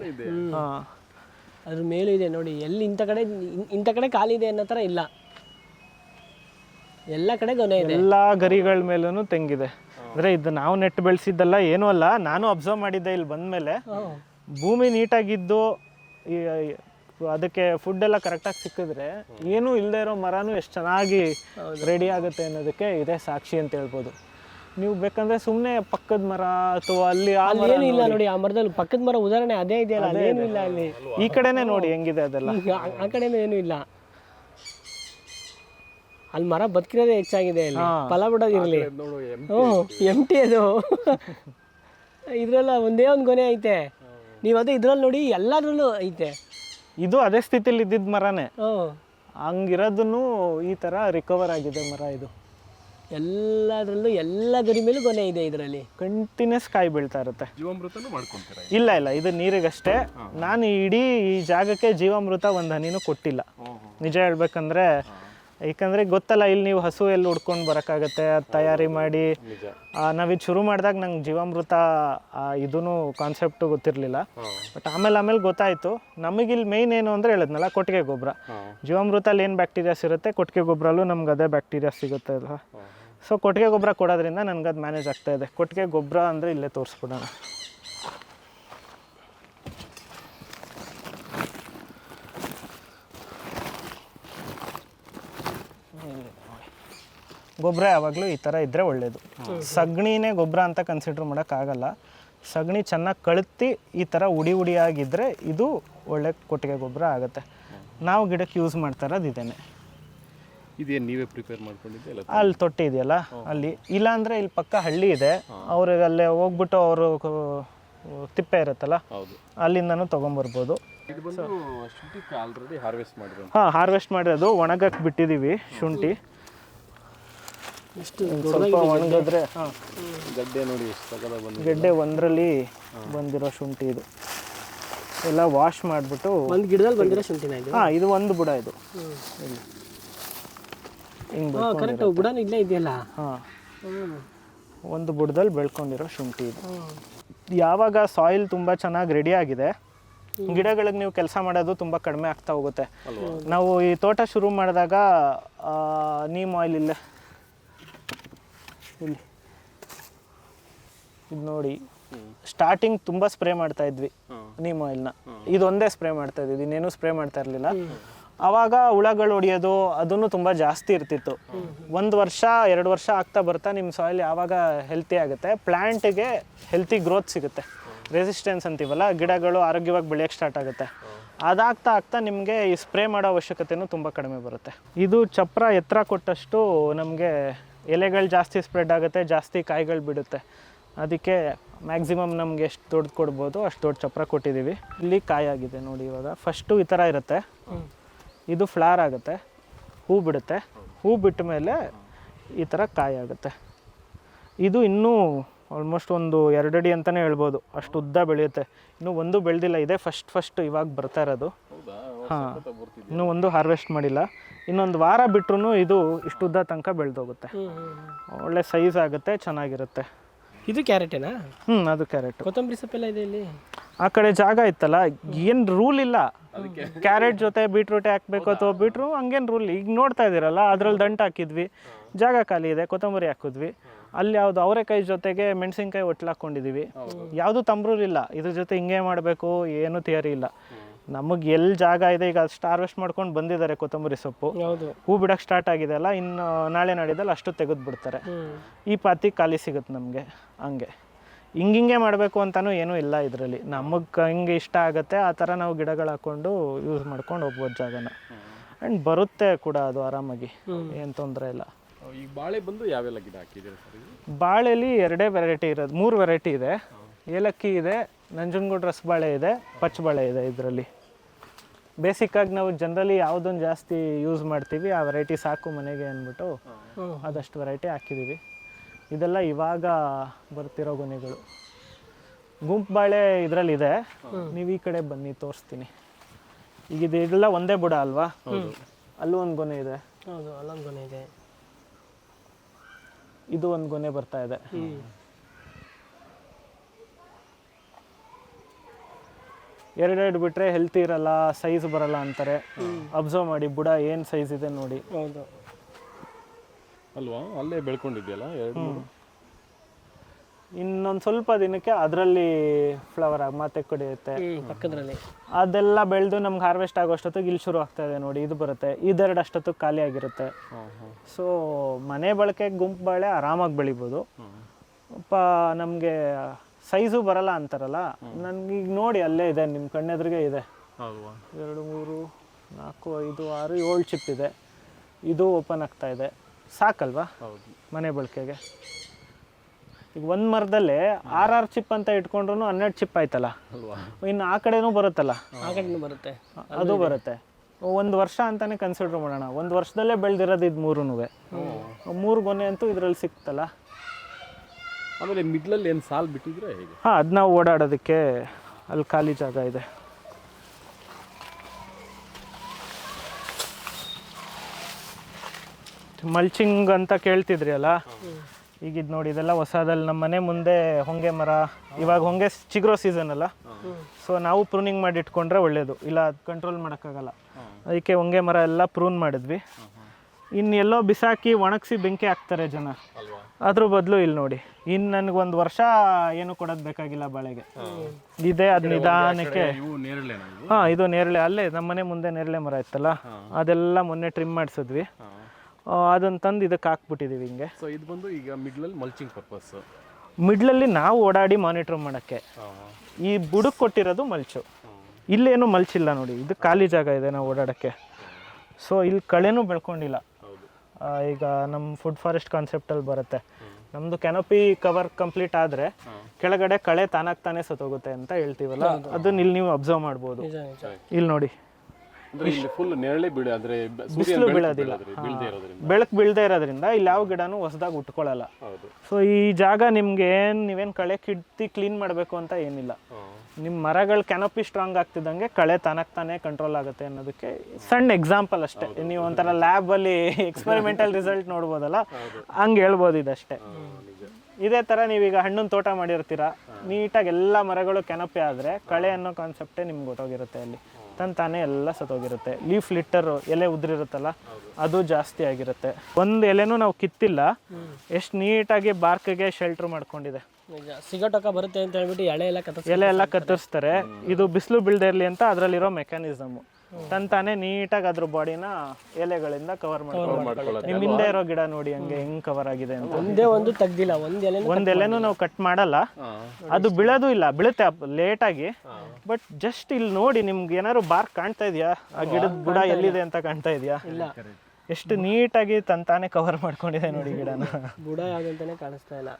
ಹಾ. ಅದ್ರ ಮೇಲೂ ಇದೆ ನೋಡಿ. ಎಲ್ಲಿ ಇಂಥ ಕಡೆ ಇನ್- ಇಂಥ ಕಡೆ ಖಾಲಿ ಇದೆ ಅನ್ನೋ ಥರ ಇಲ್ಲ. ಎಲ್ಲ ಕಡೆ ಗೊನೆ ಇದೆ. ಎಲ್ಲ ಗರಿಗಳ ಮೇಲೂ ತೆಂಗಿದೆ. ಅಂದ್ರೆ ಇದು ನಾವು ನೆಟ್ ಬೆಳೆಸಿದ್ದಲ್ಲ ಏನೂ ಅಲ್ಲ. ನಾನು ಅಬ್ಸರ್ವ್ ಮಾಡಿದ್ದೆ ಇಲ್ಲಿ ಬಂದ್ಮೇಲೆ. ಭೂಮಿ ನೀಟಾಗಿದ್ದು ಈ ಅದಕ್ಕೆ ಫುಡ್ ಎಲ್ಲ ಕರೆಕ್ಟಾಗಿ ಸಿಕ್ಕಿದ್ರೆ ಏನೂ ಇಲ್ಲದೆ ಇರೋ ಮರನೂ ಎಷ್ಟು ಚೆನ್ನಾಗಿ ರೆಡಿ ಆಗುತ್ತೆ ಅನ್ನೋದಕ್ಕೆ ಇದೇ ಸಾಕ್ಷಿ ಅಂತ ಹೇಳ್ಬೋದು. ನೀವು ಬೇಕಂದ್ರೆ ಸುಮ್ಮನೆ ಪಕ್ಕದ ಮರ ಅಥವಾ ಅಲ್ಲಿ ಆ ಮರ ಏನು ಇಲ್ಲ ನೋಡಿ. ಆ ಮರದಲ್ಲಿ ಪಕ್ಕದ ಮರ ಉದಾಹರಣೆ ಅದೇ ಇದೆಯಲ್ಲ ಅದೇನು ಇಲ್ಲ ಅಲ್ಲಿ. ಈ ಕಡೆನೇ ನೋಡಿ ಹೆಂಗಿದೆ ಅದೆಲ್ಲ. ಈಗ ಆ- ಆ ಕಡೆನೂ ಏನೂ ಇಲ್ಲ. ಅಲ್ಲಿ ಮರ ಬದುಕಿರೋದೇ ಹೆಚ್ಚಾಗಿದೆ ಅಲ್ಲಿ. ಫಲ ಬಿಡೋದಿರಲಿ ನೋಡು ಹ್ಞೂ ಎಂಟಿ ಅದು. ಇದ್ರಲ್ಲ ಒಂದೇ ಒಂದು ಗೊನೆ ಐತೆ. ನೀವು ಅದೇ ಇದ್ರಲ್ಲಿ ನೋಡಿ ಎಲ್ಲದ್ರಲ್ಲೂ ಐತೆ. ಇದು ಅದೇ ಸ್ಥಿತಿಲಿ ಇದ್ದಿದ್ದ ಮರನೇ. ಹಂಗಿರೋದನ್ನು ಈ ಥರ ರಿಕವರ್ ಆಗಿದೆ ಮರ ಇದು. ಎಲ್ಲದರಲ್ಲೂ ಎಲ್ಲ ಗರಿ ಮೇಲೂ ಗೊನೆ ಇದೆ ಇದರಲ್ಲಿ. ಕಂಟಿನ್ಯೂಸ್ ಕಾಯಿ ಬೀಳ್ತಾ ಇರುತ್ತೆ. ಜೀವಾಮೃತನೂ ಮಾಡ್ಕೊಂತೀರ ಇಲ್ಲ? ಇಲ್ಲ ಇದು ನೀರಿಗಷ್ಟೇ. ನಾನು ಇಡೀ ಈ ಜಾಗಕ್ಕೆ ಜೀವಾಮೃತ ಒಂದು ಹನಿನೂ ಕೊಟ್ಟಿಲ್ಲ. ನಿಜ ಹೇಳ್ಬೇಕಂದ್ರೆ ಯಾಕಂದ್ರೆ ಗೊತ್ತಲ್ಲ ಇಲ್ಲಿ ನೀವು ಹಸು ಎಲ್ಲಿ ಹುಡ್ಕೊಂಡು ಬರೋಕ್ಕಾಗತ್ತೆ ಅದು ತಯಾರಿ ಮಾಡಿ. ನಾವಿದು ಶುರು ಮಾಡಿದಾಗ ನಂಗೆ ಜೀವಾಮೃತ ಇದೂ ಕಾನ್ಸೆಪ್ಟು ಗೊತ್ತಿರಲಿಲ್ಲ. ಬಟ್ ಆಮೇಲೆ ಆಮೇಲೆ ಗೊತ್ತಾಯಿತು. ನಮಗಿಲ್ಲಿ ಮೇಯ್ನ್ ಏನು ಅಂದರೆ ಹೇಳಿದ್ನಲ್ಲ ಕೊಟ್ಟಿಗೆ ಗೊಬ್ಬರ ಜೀವಾಮೃತಲ್ಲಿ ಏನು ಬ್ಯಾಕ್ಟೀರಿಯಾಸ್ ಇರುತ್ತೆ ಕೊಟ್ಟಿಗೆ ಗೊಬ್ಬರಲ್ಲೂ ನಮ್ಗೆ ಅದೇ ಬ್ಯಾಕ್ಟೀರಿಯಾ ಸಿಗುತ್ತೆ ಅಲ್ವಾ? ಸೊ ಕೊಟ್ಟಿಗೆ ಗೊಬ್ಬರ ಕೊಡೋದ್ರಿಂದ ನನಗೆ ಅದು ಮ್ಯಾನೇಜ್ ಆಗ್ತಾ ಇದೆ. ಕೊಟ್ಟಿಗೆ ಗೊಬ್ಬರ ಅಂದರೆ ಇಲ್ಲೇ ತೋರಿಸ್ಬಿಡೋಣ. ಗೊಬ್ಬರ ಯಾವಾಗಲೂ ಈ ಥರ ಇದ್ದರೆ ಒಳ್ಳೆಯದು ಸಗಣಿನೇ ಗೊಬ್ಬರ ಅಂತ ಕನ್ಸಿಡರ್ ಮಾಡೋಕ್ಕಾಗಲ್ಲ. ಸಗಣಿ ಚೆನ್ನಾಗಿ ಕಳುತ್ತಿ ಈ ಥರ ಉಡಿ ಉಡಿಯಾಗಿದ್ದರೆ ಇದು ಒಳ್ಳೆ ಕೊಟ್ಟಿಗೆ ಗೊಬ್ಬರ ಆಗುತ್ತೆ. ನಾವು ಗಿಡಕ್ಕೆ ಯೂಸ್ ಮಾಡ್ತಾ ಇರೋದು ಇದೇನೆ. ಇದೇನು ನೀವೇ ಪ್ರಿಪೇರ್ ಮಾಡ್ಕೊಂಡಿದ್ದೆ ಅಲ್ಲಿ? ತೊಟ್ಟಿ ಇದೆಯಲ್ಲ ಅಲ್ಲಿ. ಇಲ್ಲಾಂದರೆ ಇಲ್ಲಿ ಪಕ್ಕ ಹಳ್ಳಿ ಇದೆ. ಅವ್ರಿಗೆ ಅಲ್ಲೇ ಹೋಗ್ಬಿಟ್ಟು ಅವರು ತಿಪ್ಪೆ ಇರುತ್ತಲ್ಲ ಹೌದು. ಅಲ್ಲಿಂದನೂ ತೊಗೊಂಬರ್ಬೋದು. ಹಾಂ ಹಾರ್ವೆಸ್ಟ್ ಮಾಡಿರೋದು ಒಣಗಕ್ಕೆ ಬಿಟ್ಟಿದ್ದೀವಿ ಶುಂಠಿ. ಎಷ್ಟು ಸ್ವಲ್ಪ ಒಣಗಿದ್ರೆ ಗಡ್ಡೆ ನೋಡಿ ಎಷ್ಟು ಬಂದು ಒಂದರಲ್ಲಿ ಬಂದಿರೋ ಶುಂಠಿ ಇದು. ಎಲ್ಲ ವಾಶ್ ಮಾಡಿಬಿಟ್ಟು ಒಂದು ಗಿಡದಲ್ಲಿ ಬಂದಿರೋ ಶುಂಠಿನ ಇದು? ಹಾಂ ಇದು ಒಂದು ಬುಡ ಇದು. ಹಿಂಗೆ ಕರೆಕ್ಟ್ ಬುಡನೂ ಇಲ್ಲೇ ಇದೆಯಲ್ಲ? ಹಾಂ. ಒಂದು ಬುಡದಲ್ಲಿ ಬೆಳ್ಕೊಂಡಿರೋ ಶುಂಠಿ ಇದು. ಯಾವಾಗ ಸಾಯಿಲ್ ತುಂಬ ಚೆನ್ನಾಗಿ ರೆಡಿ ಆಗಿದೆ ಗಿಡಗಳಿಗೆ ನೀವು ಕೆಲಸ ಮಾಡೋದು ತುಂಬ ಕಡಿಮೆ ಆಗ್ತಾ ಹೋಗುತ್ತೆ. ನಾವು ಈ ತೋಟ ಶುರು ಮಾಡಿದಾಗ ನೀಮ್ ಆಯಿಲ್ ಇಲ್ಲೇ ಇಲ್ಲಿ ಇದು ನೋಡಿ. ಸ್ಟಾರ್ಟಿಂಗ್ ತುಂಬ ಸ್ಪ್ರೇ ಮಾಡ್ತಾ ಇದ್ವಿ ನೀಮ್ ಆಯಿಲ್ನ ಇದೊಂದೇ ಸ್ಪ್ರೇ ಮಾಡ್ತಾ ಇದ್ವಿ ಇನ್ನೇನು ಸ್ಪ್ರೇ ಮಾಡ್ತಾ ಇರಲಿಲ್ಲ. ಅವಾಗ ಹುಳಗಳು ಹೊಡಿಯೋದು ಅದನ್ನು ತುಂಬ ಜಾಸ್ತಿ ಇರ್ತಿತ್ತು. ಒಂದು ವರ್ಷ ಎರಡು ವರ್ಷ ಆಗ್ತಾ ಬರ್ತಾ ನಿಮ್ಮ ಸಾಯಿಲ್ ಯಾವಾಗ ಹೆಲ್ತಿ ಆಗುತ್ತೆ. ಪ್ಲ್ಯಾಂಟಿಗೆ ಹೆಲ್ತಿ ಗ್ರೋತ್ ಸಿಗುತ್ತೆ. ರೆಸಿಸ್ಟೆನ್ಸ್ ಅಂತೀವಲ್ಲ ಗಿಡಗಳು ಆರೋಗ್ಯವಾಗಿ ಬೆಳೆಯೋಕ್ಕೆ ಸ್ಟಾರ್ಟ್ ಆಗುತ್ತೆ. ಅದಾಗ್ತಾ ಆಗ್ತಾ ನಿಮಗೆ ಈ ಸ್ಪ್ರೇ ಮಾಡೋ ಅವಶ್ಯಕತೆನೂ ತುಂಬ ಕಡಿಮೆ ಬರುತ್ತೆ. ಇದು ಚಪ್ರ ಎತ್ತರ ಕೊಟ್ಟಷ್ಟು ನಮಗೆ ಎಲೆಗಳು ಜಾಸ್ತಿ ಸ್ಪ್ರೆಡ್ ಆಗುತ್ತೆ ಜಾಸ್ತಿ ಕಾಯಿಗಳು ಬಿಡುತ್ತೆ. ಅದಕ್ಕೆ ಮ್ಯಾಕ್ಸಿಮಮ್ ನಮ್ಗೆ ಎಷ್ಟು ದೊಡ್ಡ ಕೊಡ್ಬೋದು ಅಷ್ಟು ದೊಡ್ಡ ಚಪ್ರ ಕೊಟ್ಟಿದ್ದೀವಿ ಇಲ್ಲಿ ಕಾಯಾಗಿದೆ ನೋಡಿ ಇವಾಗ. ಫಸ್ಟು ಈ ಥರ ಇರುತ್ತೆ. ಇದು ಫ್ಲಾರ್ ಆಗುತ್ತೆ. ಹೂ ಬಿಡುತ್ತೆ. ಹೂ ಬಿಟ್ಟ ಮೇಲೆ ಈ ಥರ ಕಾಯಿ ಆಗುತ್ತೆ. ಇದು ಇನ್ನೂ ಆಲ್ಮೋಸ್ಟ್ ಒಂದು ಎರಡು ಅಡಿ ಅಂತಲೇ ಹೇಳ್ಬೋದು. ಅಷ್ಟು ಉದ್ದ ಬೆಳೆಯುತ್ತೆ. ಇನ್ನು ಒಂದು ಬೆಳೆದಿಲ್ಲ. ಇದೆ ಫಸ್ಟ್ ಫಸ್ಟ್ ಇವಾಗ ಬರ್ತಾ ಇರೋದು. ಹಾಂ. ಇನ್ನೂ ಒಂದು ಹಾರ್ವೆಸ್ಟ್ ಮಾಡಿಲ್ಲ. ಇನ್ನೊಂದು ವಾರ ಬಿಟ್ರೂ ಇದು ಇಷ್ಟುದ್ದ ತನಕ ಬೆಳೆದೋಗುತ್ತೆ. ಒಳ್ಳೆ ಸೈಜ್ ಆಗುತ್ತೆ ಚೆನ್ನಾಗಿರುತ್ತೆ. ಇದು ಕ್ಯಾರೆಟೇನಾ ಹ್ಞೂ ಅದು ಕ್ಯಾರೆಟ್ ಕೊತ್ತಂಬರಿ ಸೊಪ್ಪೆಲ್ಲ ಇದೆ ಇಲ್ಲಿ? ಆ ಕಡೆ ಜಾಗ ಇತ್ತಲ್ಲ ಏನು ರೂಲ್ ಇಲ್ಲ. ಕ್ಯಾರೆಟ್ ಜೊತೆ ಬೀಟ್ರೂಟೆ ಹಾಕ್ಬೇಕು ಅಥವಾ ಬೀಟ್ರು ಹಂಗೇನು ರೂಲ್ ಈಗ ನೋಡ್ತಾ ಇದ್ದೀರಲ್ಲ ಅದ್ರಲ್ಲಿ ದಂಟು ಹಾಕಿದ್ವಿ. ಜಾಗ ಖಾಲಿ ಇದೆ ಕೊತ್ತಂಬರಿ ಹಾಕಿದ್ವಿ. ಅಲ್ಲಿ ಯಾವುದು ಅವರೆಕಾಯಿ ಜೊತೆಗೆ ಮೆಣಸಿನ್ಕಾಯಿ ಒಟ್ಲಾಕೊಂಡಿದ್ದೀವಿ ಯಾವುದು ತಂಬ್ರೂರಿಲ್ಲ ಇದ್ರ ಜೊತೆ ಹಿಂಗೆ ಮಾಡಬೇಕು ಏನು ಥಿಯರಿ ಇಲ್ಲ. ನಮಗೆ ಎಲ್ಲಿ ಜಾಗ ಇದೆ ಈಗ ಅಷ್ಟು ಹಾರ್ವೆಸ್ಟ್ ಮಾಡ್ಕೊಂಡು ಬಂದಿದ್ದಾರೆ ಕೊತ್ತಂಬರಿ ಸೊಪ್ಪು. ಹೌದು. ಹೂ ಬಿಡಕ್ಕೆ ಸ್ಟಾರ್ಟ್ ಆಗಿದೆ ಅಲ್ಲ ಇನ್ನು ನಾಳೆ ನಾಡಿದಲ್ಲಿ ಅಷ್ಟು ತೆಗೆದು ಬಿಡ್ತಾರೆ. ಈ ಪಾತಿ ಖಾಲಿ ಸಿಗುತ್ತೆ ನಮಗೆ ಹಂಗೆ. ಹಿಂಗಿಂಗೆ ಮಾಡಬೇಕು ಅಂತಲೂ ಏನೂ ಇಲ್ಲ ಇದರಲ್ಲಿ. ನಮಗೆ ಹಿಂಗೆ ಇಷ್ಟ ಆಗುತ್ತೆ ಆ ಥರ ನಾವು ಗಿಡಗಳು ಹಾಕ್ಕೊಂಡು ಯೂಸ್ ಮಾಡ್ಕೊಂಡು ಹೋಗ್ಬೋದು ಜಾಗನ. ಆ್ಯಂಡ್ ಬರುತ್ತೆ ಕೂಡ ಅದು ಆರಾಮಾಗಿ ಏನು ತೊಂದರೆ ಇಲ್ಲ. ಈ ಬಾಳೆ ಬಂದು ಯಾವೆಲ್ಲ ಗಿಡ ಹಾಕಿದ್ದೀರಾ ಬಾಳೆಲಿ ಎರಡೇ ವೆರೈಟಿ ಇರೋದು ಮೂರು ವೆರೈಟಿ ಇದೆ. ಏಲಕ್ಕಿ ಇದೆ ನಂಜನಗೂಡು ರಸಬಾಳೆ ಇದೆ ಪಚ್ಚಬಾಳೆ ಇದೆ ಇದರಲ್ಲಿ. ಬೇಸಿಕ್ಕಾಗಿ ನಾವು ಜನರಲಿ ಯಾವುದೊಂದು ಜಾಸ್ತಿ ಯೂಸ್ ಮಾಡ್ತೀವಿ ಆ ವೆರೈಟಿ ಸಾಕು ಮನೆಗೆ ಅಂದ್ಬಿಟ್ಟು ಅದಷ್ಟು ಆದಷ್ಟು ವೆರೈಟಿ ಹಾಕಿದ್ದೀವಿ ಇದೆಲ್ಲ ಇವಾಗ ಬರ್ತಿರೋ ಗೊನೆಗಳು. ಗುಂಪು ಬಾಳೆ ಇದರಲ್ಲಿದೆ ನೀವು ಈ ಕಡೆ ಬನ್ನಿ ತೋರಿಸ್ತೀನಿ. ಈಗ ಇದು ಇದೆಲ್ಲ ಒಂದೇ ಬುಡ ಅಲ್ವಾ? ಅಲ್ಲೂ ಒಂದು ಗೊನೆ ಇದೆ. ಹೌದು ಅಲ್ಲೊಂದು ಗೊನೆ ಇದೆ. ಇದು ಒಂದು ಗೊನೆ ಬರ್ತಾ ಇದೆ. ಎರಡೆರಡು ಬಿಟ್ರೆ ಹೆಲ್ತಿ ಇರಲ್ಲ ಸೈಜ್ ಬರಲ್ಲ ಅಂತಾರೆ. ಅಬ್ಸರ್ವ್ ಮಾಡಿ ಬುಡ ಏನು ಸೈಜ್ ಇದೆ ನೋಡಿ. ಹೌದು. ಅಲ್ವಾ? ಅಲ್ಲೇ ಬೆಳ್ಕೊಂಡಿದ್ಯಲ್ಲ ಎರಡು ಇನ್ನೊಂದು ಸ್ವಲ್ಪ ದಿನಕ್ಕೆ ಅದರಲ್ಲಿ ಫ್ಲವರ್ ಆಗಿ ಮತ್ತೆ ಕುಡಿಯುತ್ತೆ. ಪಕ್ಕದ್ರಲ್ಲಿ. ಅದೆಲ್ಲ ಬೆಳೆದು ನಮ್ಗೆ ಹಾರ್ವೆಸ್ಟ್ ಆಗೋಷ್ಟೊತ್ತಿಗೆ ಇಲ್ಲಿ ಶುರು ಆಗ್ತಾ ಇದೆ ನೋಡಿ ಇದು ಬರುತ್ತೆ. ಇದೆರಡು ಅಷ್ಟೊತ್ತಿಗೆ ಖಾಲಿ ಆಗಿರುತ್ತೆ. ಸೊ ಮನೆ ಬಳಕೆ ಗುಂಪು ಬಾಳೆ ಆರಾಮಾಗಿ ಬೆಳಿಬೋದು. ಪ ನಮಗೆ ಸೈಜು ಬರಲ್ಲ ಅಂತಾರಲ್ಲ? ನನಗೀಗ ನೋಡಿ ಅಲ್ಲೇ ಇದೆ ನಿಮ್ಮ ಕಣ್ಣೆದ್ರಿಗೆ ಇದೆ. ಎರಡು ಮೂರು ನಾಲ್ಕು ಐದು ಆರು ಏಳು ಚಿಪ್ ಇದೆ. ಇದು ಓಪನ್ ಆಗ್ತಾ ಇದೆ. ಸಾಕಲ್ವಾ? ಹೌದು. ಮನೆ ಬಳಕೆಗೆ. ಈಗ ಒಂದು ಮರದಲ್ಲೇ ಆರ್ ಆರ್ ಚಿಪ್ ಅಂತ ಇಟ್ಕೊಂಡ್ರು ಹನ್ನೆರಡು ಚಿಪ್ ಆಯ್ತಲ್ಲ? ಅಲ್ವಾ? ಇನ್ನು ಆ ಕಡೆನೂ ಬರುತ್ತಲ್ಲ? ಆ ಕಡೆನೂ ಬರುತ್ತೆ. ಅದು ಬರುತ್ತೆ. ಒಂದು ವರ್ಷ ಅಂತಾನೆ ಕನ್ಸಿಡರ್ ಮಾಡೋಣ. ಒಂದು ವರ್ಷದಲ್ಲೇ ಬೆಳೆದಿರೋದು ಇದು ಮೂರೂ ಮೂರು ಗೊನೆ ಅಂತೂ ಇದರಲ್ಲಿ ಸಿಕ್ತಲ್ಲ? ಆಮೇಲೆ ಮಿಡ್ಲಲ್ಲಿ ಏನು ಸಾಲ್ ಬಿಟ್ಟಿದ್ರೆ ಹೇಗೆ? ಹಾಂ ಅದು ನಾವು ಓಡಾಡೋದಕ್ಕೆ ಅಲ್ಲಿ ಖಾಲಿ ಜಾಗ ಇದೆ. ಮಲ್ಚಿಂಗ್ ಅಂತ ಕೇಳ್ತಿದ್ರಿ ಅಲ್ಲ? ಈಗ ಇದು ನೋಡಿ ಇದೆಲ್ಲ ಹೊಸದಲ್ಲಿ ನಮ್ಮ ಮನೆ ಮುಂದೆ ಹೊಂಗೆ ಮರ ಇವಾಗ ಹೊಂಗೆ ಚಿಗುರೋ ಸೀಸನ್ ಅಲ್ಲ? ಸೊ ನಾವು ಪ್ರೂನಿಂಗ್ ಮಾಡಿ ಇಟ್ಕೊಂಡ್ರೆ ಒಳ್ಳೇದು. ಇಲ್ಲ ಅದು ಕಂಟ್ರೋಲ್ ಮಾಡೋಕ್ಕಾಗಲ್ಲ. ಅದಕ್ಕೆ ಹೊಂಗೆ ಮರ ಎಲ್ಲ ಪ್ರೂನ್ ಮಾಡಿದ್ವಿ. ಇನ್ನು ಎಲ್ಲೋ ಬಿಸಾಕಿ ಒಣಗಿಸಿ ಬೆಂಕಿ ಹಾಕ್ತಾರೆ ಜನ. ಅದ್ರ ಬದಲು ಇಲ್ಲಿ ನೋಡಿ. ಇನ್ನು ನನಗೊಂದು ವರ್ಷ ಏನು ಕೊಡೋದು ಬೇಕಾಗಿಲ್ಲ ಬಾಳೆಗೆ. ಇದೆ ಅದು ನಿಧಾನಕ್ಕೆ. ಹಾಂ ಇದು ನೇರಳೆ. ಅಲ್ಲೇ ನಮ್ಮ ಮನೆ ಮುಂದೆ ನೇರಳೆ ಮರ ಇತ್ತಲ್ಲ? ಅದೆಲ್ಲ ಮೊನ್ನೆ ಟ್ರಿಮ್ ಮಾಡಿಸಿದ್ವಿ. ಅದನ್ನ ತಂದು ಇದಕ್ಕೆ ಹಾಕ್ಬಿಟ್ಟಿದ್ದೀವಿ ಹಿಂಗೆ. ಸೊ ಇದು ಬಂದು ಈಗ ಮಿಡ್ಲಲ್ಲಿ ಮಲ್ಚಿಂಗ್ ಪರ್ಪಸ್ ಮಿಡ್ಲಲ್ಲಿ ನಾವು ಓಡಾಡಿ ಮಾನಿಟ್ರ್ ಮಾಡೋಕ್ಕೆ. ಈ ಬುಡಕ್ಕೆ ಕೊಟ್ಟಿರೋದು ಮಲ್ಚು ಇಲ್ಲೇನು ಮಲ್ಚಿಲ್ಲ ನೋಡಿ. ಇದು ಖಾಲಿ ಜಾಗ ಇದೆ ನಾವು ಓಡಾಡೋಕ್ಕೆ. ಸೊ ಇಲ್ಲಿ ಕಳೆನೂ ಬೆಳ್ಕೊಂಡಿಲ್ಲ. ಈಗ ನಮ್ಮ ಫುಡ್ ಫಾರೆಸ್ಟ್ ಕಾನ್ಸೆಪ್ಟಲ್ಲಿ ಬರುತ್ತೆ. ನಮ್ಮದು ಕೆನಪಿ ಕವರ್ ಕಂಪ್ಲೀಟ್ ಆದ್ರೆ ಕೆಳಗಡೆ ಕಳೆ ತಾನಾಗ್ತಾನೆ ಸತ್ತೋಗುತ್ತೆ ಅಂತ ಹೇಳ್ತೀವಲ್ಲ? ಅದನ್ನ ಇಲ್ಲಿ ನೀವು ಅಬ್ಸರ್ವ್ ಮಾಡ್ಬೋದು. ಇಲ್ಲಿ ನೋಡಿ. ಫುಲ್ ನೇರಳೆ ಬೀಳ ಅಂದ್ರೆ ಬಿಸಿಲು ಬೆಳಕು ಬೀಳೋದಿಲ್ಲ. ಬೆಳಕು ಬೀಳದೇ ಇರೋದ್ರಿಂದ ಇಲ್ಲಿ ಯಾವ ಗಿಡನೂ ಹೊಸದಾಗಿ ಉಟ್ಕೊಳ್ಳಲ್ಲ. ಸೊ ಈ ಜಾಗ ನಿಮ್ಗೆ ಏನ್ ನೀವೇನು ಕಳೆ ಕಿಡ್ತಿ ಕ್ಲೀನ್ ಮಾಡಬೇಕು ಅಂತ ಏನಿಲ್ಲ. ನಿಮ್ಮ ಮರಗಳು ಕೆನಪಿ ಸ್ಟ್ರಾಂಗ್ ಆಗ್ತಿದ್ದಂಗೆ ಕಳೆ ತನಕ್ ತಾನೇ ಕಂಟ್ರೋಲ್ ಆಗುತ್ತೆ ಅನ್ನೋದಕ್ಕೆ ಸಣ್ಣ ಎಕ್ಸಾಂಪಲ್ ಅಷ್ಟೇ. ನೀವು ಒಂಥರ ಲ್ಯಾಬಲ್ಲಿ ಎಕ್ಸ್ಪೆರಿಮೆಂಟಲ್ ರಿಸಲ್ಟ್ ನೋಡ್ಬೋದಲ್ಲ? ಹಂಗೆ ಹೇಳ್ಬೋದು ಇದಷ್ಟೇ. ಇದೇ ಥರ ನೀವೀಗ ಹಣ್ಣಿನ ತೋಟ ಮಾಡಿರ್ತೀರಾ? ನೀಟಾಗಿ ಎಲ್ಲ ಮರಗಳು ಕೆನಪೆ ಆದರೆ ಕಳೆ ಅನ್ನೋ ಕಾನ್ಸೆಪ್ಟ್ ನಿಮ್ಗೆ ಗೊತ್ತಾಗಿರುತ್ತೆ ಅಲ್ಲಿ. ತನ್ನ ತಾನೇ ಎಲ್ಲ ಸತ್ತೋಗಿರುತ್ತೆ. ಲೀಫ್ ಲಿಟ್ಟರ್ ಎಲೆ ಉದುರಿರುತ್ತಲ್ಲ ಅದು ಜಾಸ್ತಿ ಆಗಿರುತ್ತೆ. ಒಂದು ಎಲೆನೂ ನಾವು ಕಿತ್ತಿಲ್ಲ ಎಷ್ಟು ನೀಟಾಗಿ ಬಾರ್ಕಿಗೆ ಶೆಲ್ಟರ್ ಮಾಡ್ಕೊಂಡಿದೆ. ಸಿಗಟೋಕ ಬರುತ್ತೆ ಅಂತ ಹೇಳ್ಬಿಟ್ಟು ಎಳೆ ಎಲ್ಲ ಎಲೆ ಎಲ್ಲ ಕತ್ತರಿಸ್ತಾರೆ. ಇದು ಬಿಸಿಲು ಬೀಳದೇ ಇರಲಿ ಅಂತ ಅದರಲ್ಲಿರೋ ಮೆಕ್ಯಾನಿಸಮ್ ತನ್ ತಾನೇ ನೀಟಾಗಿ ಅದ್ರ ಬಾಡಿನ ಎಲೆಗಳಿಂದ ಕವರ್ ಮಾಡ್ಕೊಳ್ಳೋದು ನಿಮ್ ಹಿಂದೆ ಇರೋ ಗಿಡ ನೋಡಿ ಹಂಗೆ ಹೆಂಗ್ ಕವರ್ ಆಗಿದೆ ಅಂತ. ಒಂದೇ ಒಂದು ತೆಗ್ದಿಲ್ಲ ಒಂದ್ ಎಲೆ ಒಂದ್ ಎಲೆನೂ ನಾವು ಕಟ್ ಮಾಡಲ್ಲ. ಅದು ಬಿಳೋದು ಇಲ್ಲ ಬೀಳುತ್ತೆ ಲೇಟಾಗಿ ಬಟ್ ಜಸ್ಟ್ ಇಲ್ಲಿ ನೋಡಿ ನಿಮ್ಗೆ ಏನಾದ್ರು ಬಾರ್ ಕಾಣ್ತಾ ಇದೆಯಾ? ಆ ಗಿಡದ ಬುಡ ಎಲ್ಲಿದೆ ಅಂತ ಕಾಣ್ತಾ ಇದೆಯಾ? ಇಲ್ಲ. ಎಷ್ಟು ನೀಟಾಗಿ ತಂತಾನೆ ತಾನೇ ಕವರ್ ಮಾಡ್ಕೊಂಡಿದೆ ನೋಡಿ ಗಿಡನ. ಬುಡ ಯಾವ್ದಂತಾನೆ ಕಾಣಿಸ್ತಾ ಇಲ್ಲ.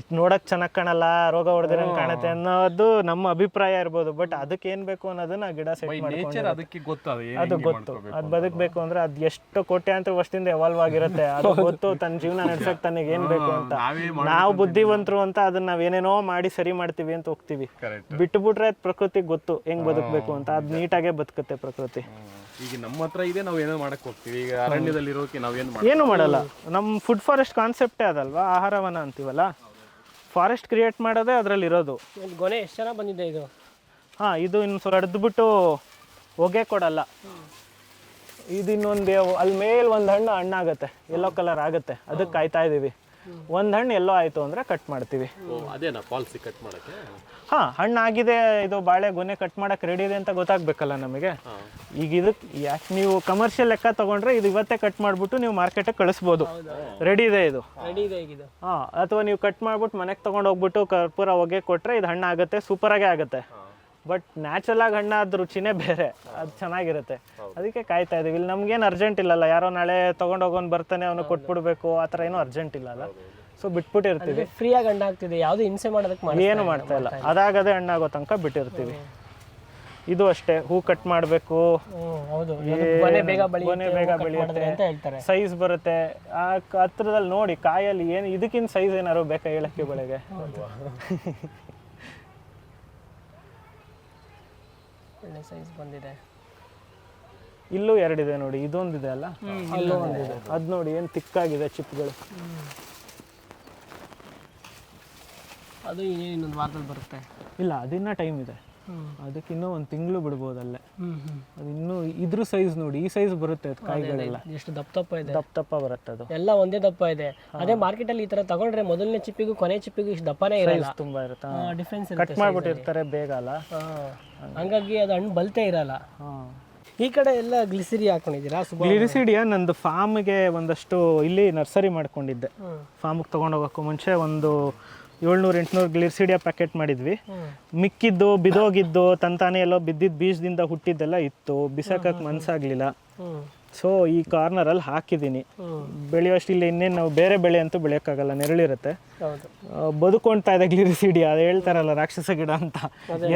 ಇದು ನೋಡಕ್ ಚೆನ್ನಾಗಿ ಕಾಣಲ್ಲ ರೋಗ ಹೊಡೆದಿರಂಗೆ ಕಾಣುತ್ತೆ ಅನ್ನೋದು ನಮ್ಮ ಅಭಿಪ್ರಾಯ ಇರ್ಬೋದು. ಬಟ್ ಅದಕ್ಕೆ ಏನ್ ಬೇಕು ಅನ್ನೋದನ್ನ ಆ ಗಿಡ ಸೆಟ್ ಮಾಡ್ಕೊಂಡು ನೇಚರ್ ಅದಕ್ಕೆ ಗೊತ್ತದ ಅದು ಗೊತ್ತು. ಅದು ಬದುಕ್ಬೇಕು ಅಂದ್ರೆ ಅದು ಎಷ್ಟು ಕೋಟ್ಯಾಂತರ ವರ್ಷದಿಂದ ಎವಾಲ್ವ್ ಆಗಿರುತ್ತೆ. ಅದು ಗೊತ್ತು ತನ್ನ ಜೀವನ ನಡ್ಸಕ್ ತನಗೆ ಏನ್ ಬೇಕು ಅಂತ. ನಾವೇ ನಾವು ಬುದ್ಧಿವಂತರು ಅಂತ ಅದನ್ನ ನಾವೇನೇನೋ ಮಾಡಿ ಸರಿ ಮಾಡ್ತೀವಿ ಅಂತ ಹೋಗ್ತೀವಿ. ಕರೆಕ್ಟ್ ಅದ್ ಪ್ರಕೃತಿ ಗೊತ್ತು ಹೆಂಗ್ ಬದುಕ್ಬೇಕು ಅಂತ. ಅದ್ ನೀಟಾಗೆ ಬದುಕುತ್ತೆ ಪ್ರಕೃತಿ. ಈಗ ನಮ್ಮ ಹತ್ರ ಇದೆ ನಾವು ಏನೋ ಮಾಡಕ್ ಹೋಗ್ತೀವಿ. ಈಗ ಅರಣ್ಯದಲ್ಲಿ ಇರೋಕೆ ನಾವೇನ್ ಮಾಡ್ತೀವಿ? ಏನು ಮಾಡಲ್ಲ ನಮ್ಮ ಫುಡ್ ಫಾರೆಸ್ಟ್ ಕಾನ್ಸೆಪ್ಟೇ ಅದಲ್ವಾ? ಆಹಾರವನ ಅಂತೀವಲ್ಲ? ಫಾರೆಸ್ಟ್ ಕ್ರಿಯೇಟ್ ಮಾಡೋದೇ ಅದರಲ್ಲಿ ಇರೋದು ಗೊನೆ ಎಷ್ಟು ಜನ ಬಂದಿದೆ ಇದು? ಹಾಂ ಇದು ಇನ್ನು ಸ್ವಲ್ಪ ಹಡ್ದುಬಿಟ್ಟು ಹೊಗೆ ಕೊಡಲ್ಲ. ಇದು ಇನ್ನೊಂದು ಅಲ್ಲಿ ಮೇಲೆ ಒಂದು ಹಣ್ಣು ಹಣ್ಣಾಗುತ್ತೆ ಯೆಲ್ಲೋ ಕಲರ್ ಆಗುತ್ತೆ. ಅದಕ್ಕೆ ಕಾಯ್ತಾ ಇದೀವಿ. ಒಂದು ಹಣ್ಣು ಎಲ್ಲೋ ಆಯಿತು ಅಂದ್ರೆ ಕಟ್ ಮಾಡ್ತೀವಿ. ಅದೇನಾ ಪಾಲಿಸಿ ಕಟ್ ಮಾಡಕ್ಕೆ? ಹಾ ಹಣ್ಣಾಗಿದೆ ಇದು ಬಾಳೆ ಗೊನೆ ಕಟ್ ಮಾಡಕ್ಕೆ ರೆಡಿ ಇದೆ ಅಂತ ಗೊತ್ತಾಗ್ಬೇಕಲ್ಲ ನಮಗೆ. ಈಗ ಇದಕ್ಕೆ ಯಾಕೆ ನೀವು ಕಮರ್ಷಿಯಲ್ ಲೆಕ್ಕ ತಗೊಂಡ್ರೆ ಇದು ಇವತ್ತೇ ಕಟ್ ಮಾಡಿಬಿಟ್ಟು ನೀವು ಮಾರ್ಕೆಟಿಗೆ ಕಳಿಸ್ಬೋದು. ರೆಡಿ ಇದೆ ಇದು. ಹಾಂ ಇದೆ ಇದು. ಹಾ ಅಥವಾ ನೀವು ಕಟ್ ಮಾಡಿಬಿಟ್ಟು ಮನೆಗೆ ತೊಗೊಂಡು ಹೋಗ್ಬಿಟ್ಟು ಕರ್ಪೂರ ಹೊಗೆ ಕೊಟ್ರೆ ಇದು ಹಣ್ಣಾಗುತ್ತೆ ಸೂಪರಾಗೇ ಆಗುತ್ತೆ. ಬಟ್ ನ್ಯಾಚುರಲ್ ಆಗಿ ಹಣ್ಣಾದ ರುಚಿನೇ ಬೇರೆ. ಅದು ಚೆನ್ನಾಗಿರುತ್ತೆ. ಅದಕ್ಕೆ ಕಾಯ್ತಾ ಇದೀವಿ ಇಲ್ಲಿ ನಮ್ಗೇನು ಅರ್ಜೆಂಟ್ ಇಲ್ಲಲ್ಲ. ಯಾರೋ ನಾಳೆ ತಗೊಂಡು ಹೋಗೋನ್ ಬರ್ತಾನೆ ಅವನು ಕೊಟ್ಬಿಡ್ಬೇಕು. ಆ ಥರ ಏನೂ ಅರ್ಜೆಂಟ್ ಇಲ್ಲಲ್ಲ. ಸೊ ಬಿಟ್ಬಿಟ್ಟಿರ್ತೀವಿ. ಫ್ರೀಯಾಗಿ ಹಣ್ಣು ಆಗ್ತಿದೆ. ಯಾವುದು ಹಿಂಸೆ ಮಾಡೋದಕ್ಕೆ ಮಾಡಿ ಏನು ಮಾಡ್ತಾ ಇಲ್ಲ. ಅದಾಗದೇ ಹಣ್ಣಾಗೋ ತನಕ ಬಿಟ್ಟಿರ್ತೀವಿ. ಇದು ಅಷ್ಟೇ. ಹೂ ಕಟ್ ಮಾಡಬೇಕು. ಹೌದು. ಅದು ಬೇಗ ಬೆಳಿ ಗೊನೆ ಬೆಳೆಯುತ್ತೆ. ಅಂತ ಹೇಳ್ತಾರೆ. ಸೈಜ್ ಬರುತ್ತೆ. ಆ ಕ- ಹತ್ರದಲ್ಲಿ ನೋಡಿ ಕಾಯಲ್ಲಿ ಏನು ಇದಕ್ಕಿಂತ ಸೈಜ್ ಏನಾದ್ರು ಬೇಕಾ ಹೇಳಕ್ಕೆ ಬೆಳೆಗೆ? ಒಳ್ಳೆ ಸೈಜ್ ಬಂದಿದೆ. ಇಲ್ಲೂ ಎರಡಿದೆ ನೋಡಿ ಇದೊಂದಿದೆ ಅಲ್ಲ? ಅಲ್ಲೂ ಒಂದಿದೆ. ಅದು ನೋಡಿ ಏನು ತಿಕ್ಕಾಗಿದೆ ಚಿಪ್ಗಳು. ಅದು ಇನ್ನೊಂದು ವಾರದಲ್ಲಿ ಬರುತ್ತೆ. ಇಲ್ಲ ಅದಿನ್ನ ಟೈಮ್ ಇದೆ. ಅದಕ್ಕೆ ಇನ್ನೂ ಒಂದು ತಿಂಗಳು ಬಿಡ್ಬೋದಲ್ಲೇ ಹ್ಮ್ ಹ್ಮ್. ಅದು ಇನ್ನೂ ಇದ್ರ ಸೈಜ್ ನೋಡಿ ಈ ಸೈಜ್ ಬರುತ್ತೆ ಅದು ಕಾಯಿಗಳೆಲ್ಲ. ಎಷ್ಟು ದಪ್ಪ ದಪ್ಪ ಇದೆ. ದಪ್ಪ ದಪ್ಪ ಬರುತ್ತೆ ಅದು. ಎಲ್ಲ ಒಂದೇ ದಪ್ಪ ಇದೆ. ಅದೇ ಮಾರ್ಕೆಟಲ್ಲಿ ಈ ತರ ತಗೊಂಡ್ರೆ ಮೊದಲನೇ ಚಿಪ್ಪಿಗೂ ಕೊನೆ ಚಿಪ್ಪಿಗೂ ಇಷ್ಟು ದಪ್ಪನೇ ಇರಲ್ಲ. ತುಂಬಾ ಇರುತ್ತೆ. ಡಿಫ್ರೆನ್ಸ್ ಕಟ್ ಮಾಡ್ಬಿಟ್ಟಿರ್ತಾರೆ ಬೇಗ ಅಲ್ಲ. ಹಂಗಾಗಿ ಅದು ಹಣ್ಣು ಬಲ್ತೇ ಇರಲ್ಲ. ಈ ಕಡೆ ಎಲ್ಲ ಗ್ಲಿಸಿರಿ ಹಾಕೊಂಡಿದ್ದೀರಾ? ಗ್ಲಿಸಿಡಿಯ ನಂದು ಫಾರ್ಮ್ಗೆ ಒಂದಷ್ಟು ಇಲ್ಲಿ ನರ್ಸರಿ ಮಾಡ್ಕೊಂಡಿದ್ದೆ. ಫಾರ್ಮ್ಗೆ ತೊಗೊಂಡೋಗೋಕ್ಕೂ ಮುಂಚೆ ಒಂದು ಏಳ್ನೂರು ಎಂಟುನೂರು ಗ್ಲಿರ್ಸಿಡಿಯಾ ಪ್ಯಾಕೆಟ್ ಮಾಡಿದ್ವಿ. ಮಿಕ್ಕಿದ್ದು ಬಿದೋಗಿದ್ದು ತಂತಾನೆ ಎಲ್ಲೋ ಬಿದ್ದಿದ್ದು ಬೀಜದಿಂದ ಹುಟ್ಟಿದ್ದೆಲ್ಲ ಇತ್ತು. ಬಿಸಾಕಕ್ಕೆ ಮನ್ಸಾಗ್ಲಿಲ್ಲ. ಸೊ ಈ ಕಾರ್ನರಲ್ಲಿ ಹಾಕಿದ್ದೀನಿ ಬೆಳೆಯೋ ಅಷ್ಟು ಇಲ್ಲಿ ಇನ್ನೇನು ನಾವು ಬೇರೆ ಬೆಳೆ ಅಂತೂ ಬೆಳೆಯೋಕ್ಕಾಗಲ್ಲ ನೆರಳಿರುತ್ತೆ. ಬದುಕೊಳ್ತಾ ಇದೆ ಗ್ಲಿರಿಸಿಡಿ ಅದು ಹೇಳ್ತಾರಲ್ಲ ರಾಕ್ಷಸ ಗಿಡ ಅಂತ.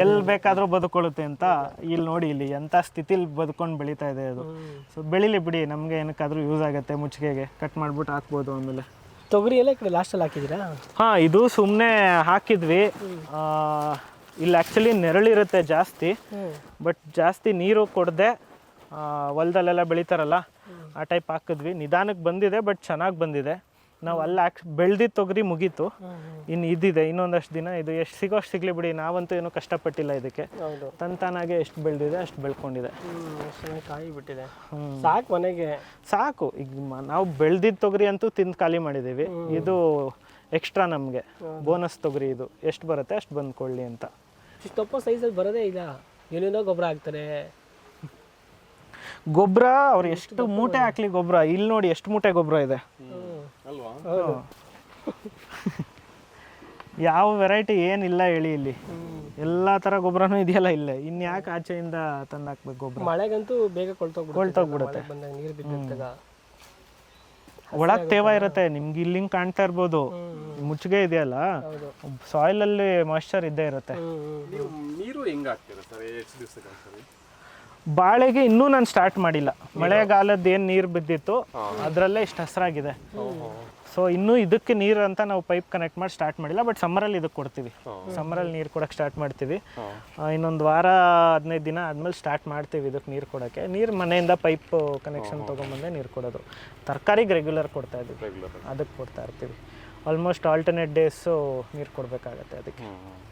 ಎಲ್ಲಿ ಬೇಕಾದರೂ ಬದುಕೊಳ್ಳುತ್ತೆ ಅಂತ ಇಲ್ಲಿ ನೋಡಿ ಇಲ್ಲಿ ಎಂಥ ಸ್ಥಿತಿಲಿ ಬದುಕೊಂಡು ಬೆಳೀತಾ ಇದೆ ಅದು. ಸೊ ಬೆಳಿಲಿ ಬಿಡಿ ನಮಗೆ ಏನಕ್ಕಾದರೂ ಯೂಸ್ ಆಗುತ್ತೆ ಮುಚ್ಚಿಗೆಗೆ. ಕಟ್ ಮಾಡ್ಬಿಟ್ಟು ಹಾಕ್ಬೋದು ಆಮೇಲೆ. ತೊಗರಿ ಎಲ್ಲ ಈ ಕಡೆ ಲಾಸ್ಟಲ್ಲಿ ಹಾಕಿದ್ದೀರಾ? ಹಾಂ ಇದು ಸುಮ್ಮನೆ ಹಾಕಿದ್ವಿ. ಆ, ಇಲ್ಲಿ ಆ್ಯಕ್ಚುಲಿ ನೆರಳಿರುತ್ತೆ ಜಾಸ್ತಿ. ಬಟ್ ಜಾಸ್ತಿ ನೀರು ಕೊಡದೆ ಹೊಲದಲ್ಲೆಲ್ಲ ಬೆಳಿತಾರಲ್ಲ ಆ ಟೈಪ್ ಹಾಕಿದ್ವಿ. ನಿಧಾನಕ್ಕೆ ಬಂದಿದೆ ಬಟ್ ಚೆನ್ನಾಗಿ ಬಂದಿದೆ. ನಾವು ಅಲ್ಲಿ ಹಾಕ್ ಬೆಳೆದಿದ್ದ ತೊಗರಿ ಮುಗೀತು. ಇನ್ನು ಇದಿದೆ ಇನ್ನೊಂದಷ್ಟು ದಿನ ಇದು ಎಷ್ಟು ಸಿಗೋ ಅಷ್ಟು ಸಿಗಲಿ ಬಿಡಿ ನಾವಂತೂ ಏನೂ ಕಷ್ಟಪಟ್ಟಿಲ್ಲ ಇದಕ್ಕೆ. ತಂತಾನಾಗೆ ಎಷ್ಟು ಬೆಳೆದಿದೆ ಅಷ್ಟು ಬೆಳ್ಕೊಂಡಿದೆ. ಕಾಯಿ ಬಿಟ್ಟಿದೆ ಸಾಕು ಮನೆಗೆ. ಸಾಕು ಈಗ ನಾವು ಬೆಳೆದಿದ್ದ ತೊಗರಿ ಅಂತೂ ತಿಂದು ಖಾಲಿ ಮಾಡಿದ್ದೀವಿ ಇದು ಎಕ್ಸ್ಟ್ರಾ ನಮಗೆ. ಬೋನಸ್ ತೊಗರಿ ಇದು. ಎಷ್ಟು ಬರುತ್ತೆ ಅಷ್ಟು ಬಂದ್ಕೊಳ್ಳಿ ಅಂತ. ಇಷ್ಟಪ್ಪ ಸೈಜಲ್ಲಿ ಬರೋದೇ ಇಲ್ಲ. ಏನೇನೋ ಗೊಬ್ಬರ ಹಾಕ್ತಾರೆ. ಗೊಬ್ಬರ ಅವ್ರು ಎಷ್ಟು ಮೂಟೆ ಹಾಕ್ಲಿ ಗೊಬ್ಬರ ಇಲ್ಲಿ ನೋಡಿ ಎಷ್ಟು ಮೂಟೆ ಗೊಬ್ಬರ ಇದೆ. ಅಲ್ವಾ? ಯಾವ ವೆರೈಟಿ ಏನಿಲ್ಲ ಹೇಳಿ ಇಲ್ಲಿ. ಎಲ್ಲಾ ತರ ಗೊಬ್ಬರನೂ ಇದೆಯಲ್ಲ ಇಲ್ಲ. ಇನ್ ಯಾಕೆ ಆಚೆಯಿಂದ ತಂದಾಕ್ಬೇಕು ಗೊಬ್ಬರ? ಮಳೆಗಂತೂ ಬೇಗ ಕೊಳ್ತೋಗ್ಬಿಡುತ್ತೆ ಬಂದಾಗ ನೀರು ಒಳಗೆ ತೇವ ಇರುತ್ತೆ. ನಿಮ್ಗೆ ಇಲ್ಲಿಂಗ್ ಕಾಣ್ತಾ ಇರ್ಬೋದು. ಮುಚ್ಚಿಗೆ ಇದೆಯಲ್ಲ? ಸಾಯಿಲ್ ಅಲ್ಲಿ ಮಾಯ್ಶ್ಚರ್ ಇದ್ದೇ ಇರುತ್ತೆ. ನೀವು ನೀರು ಹೆಂಗ್ ಹಾಕ್ತೀರಾ ಸರ್? ಎಷ್ಟು ದಿವಸಕ್ಕೆ ಬಾಳೆಗೆ ಇನ್ನೂ ನಾನು ಸ್ಟಾರ್ಟ್ ಮಾಡಿಲ್ಲ. ಮಳೆಗಾಲದ ಏನು ನೀರು ಬಿದ್ದಿತ್ತು ಅದರಲ್ಲೇ ಇಷ್ಟು ಹಸ್ರಾಗಿದೆ. ಸೊ ಇನ್ನೂ ಇದಕ್ಕೆ ನೀರು ಅಂತ ನಾವು ಪೈಪ್ ಕನೆಕ್ಟ್ ಮಾಡಿ ಸ್ಟಾರ್ಟ್ ಮಾಡಿಲ್ಲ ಬಟ್ ಸಮ್ಮರಲ್ಲಿ ಇದಕ್ಕೆ ಕೊಡ್ತೀವಿ. ಸಮ್ಮರಲ್ಲಿ ನೀರು ಕೊಡಕ್ಕೆ ಸ್ಟಾರ್ಟ್ ಮಾಡ್ತೀವಿ. ಇನ್ನೊಂದು ವಾರ ಹದಿನೈದು ದಿನ ಆದ್ಮೇಲೆ ಸ್ಟಾರ್ಟ್ ಮಾಡ್ತೀವಿ ಇದಕ್ಕೆ ನೀರು ಕೊಡೋಕ್ಕೆ. ನೀರು ಮನೆಯಿಂದ ಪೈಪ್ ಕನೆಕ್ಷನ್ ತೊಗೊಂಬಂದೆ ನೀರು ಕೊಡೋದು. ತರಕಾರಿಗೆ ರೆಗ್ಯುಲರ್ ಕೊಡ್ತಾ ಇದ್ದೀವಿ. ಅದಕ್ಕೆ ಕೊಡ್ತಾ ಇರ್ತೀವಿ. ಆಲ್ಮೋಸ್ಟ್ ಆಲ್ಟರ್ನೇಟ್ ಡೇಸು ನೀರು ಕೊಡಬೇಕಾಗತ್ತೆ ಅದಕ್ಕೆ.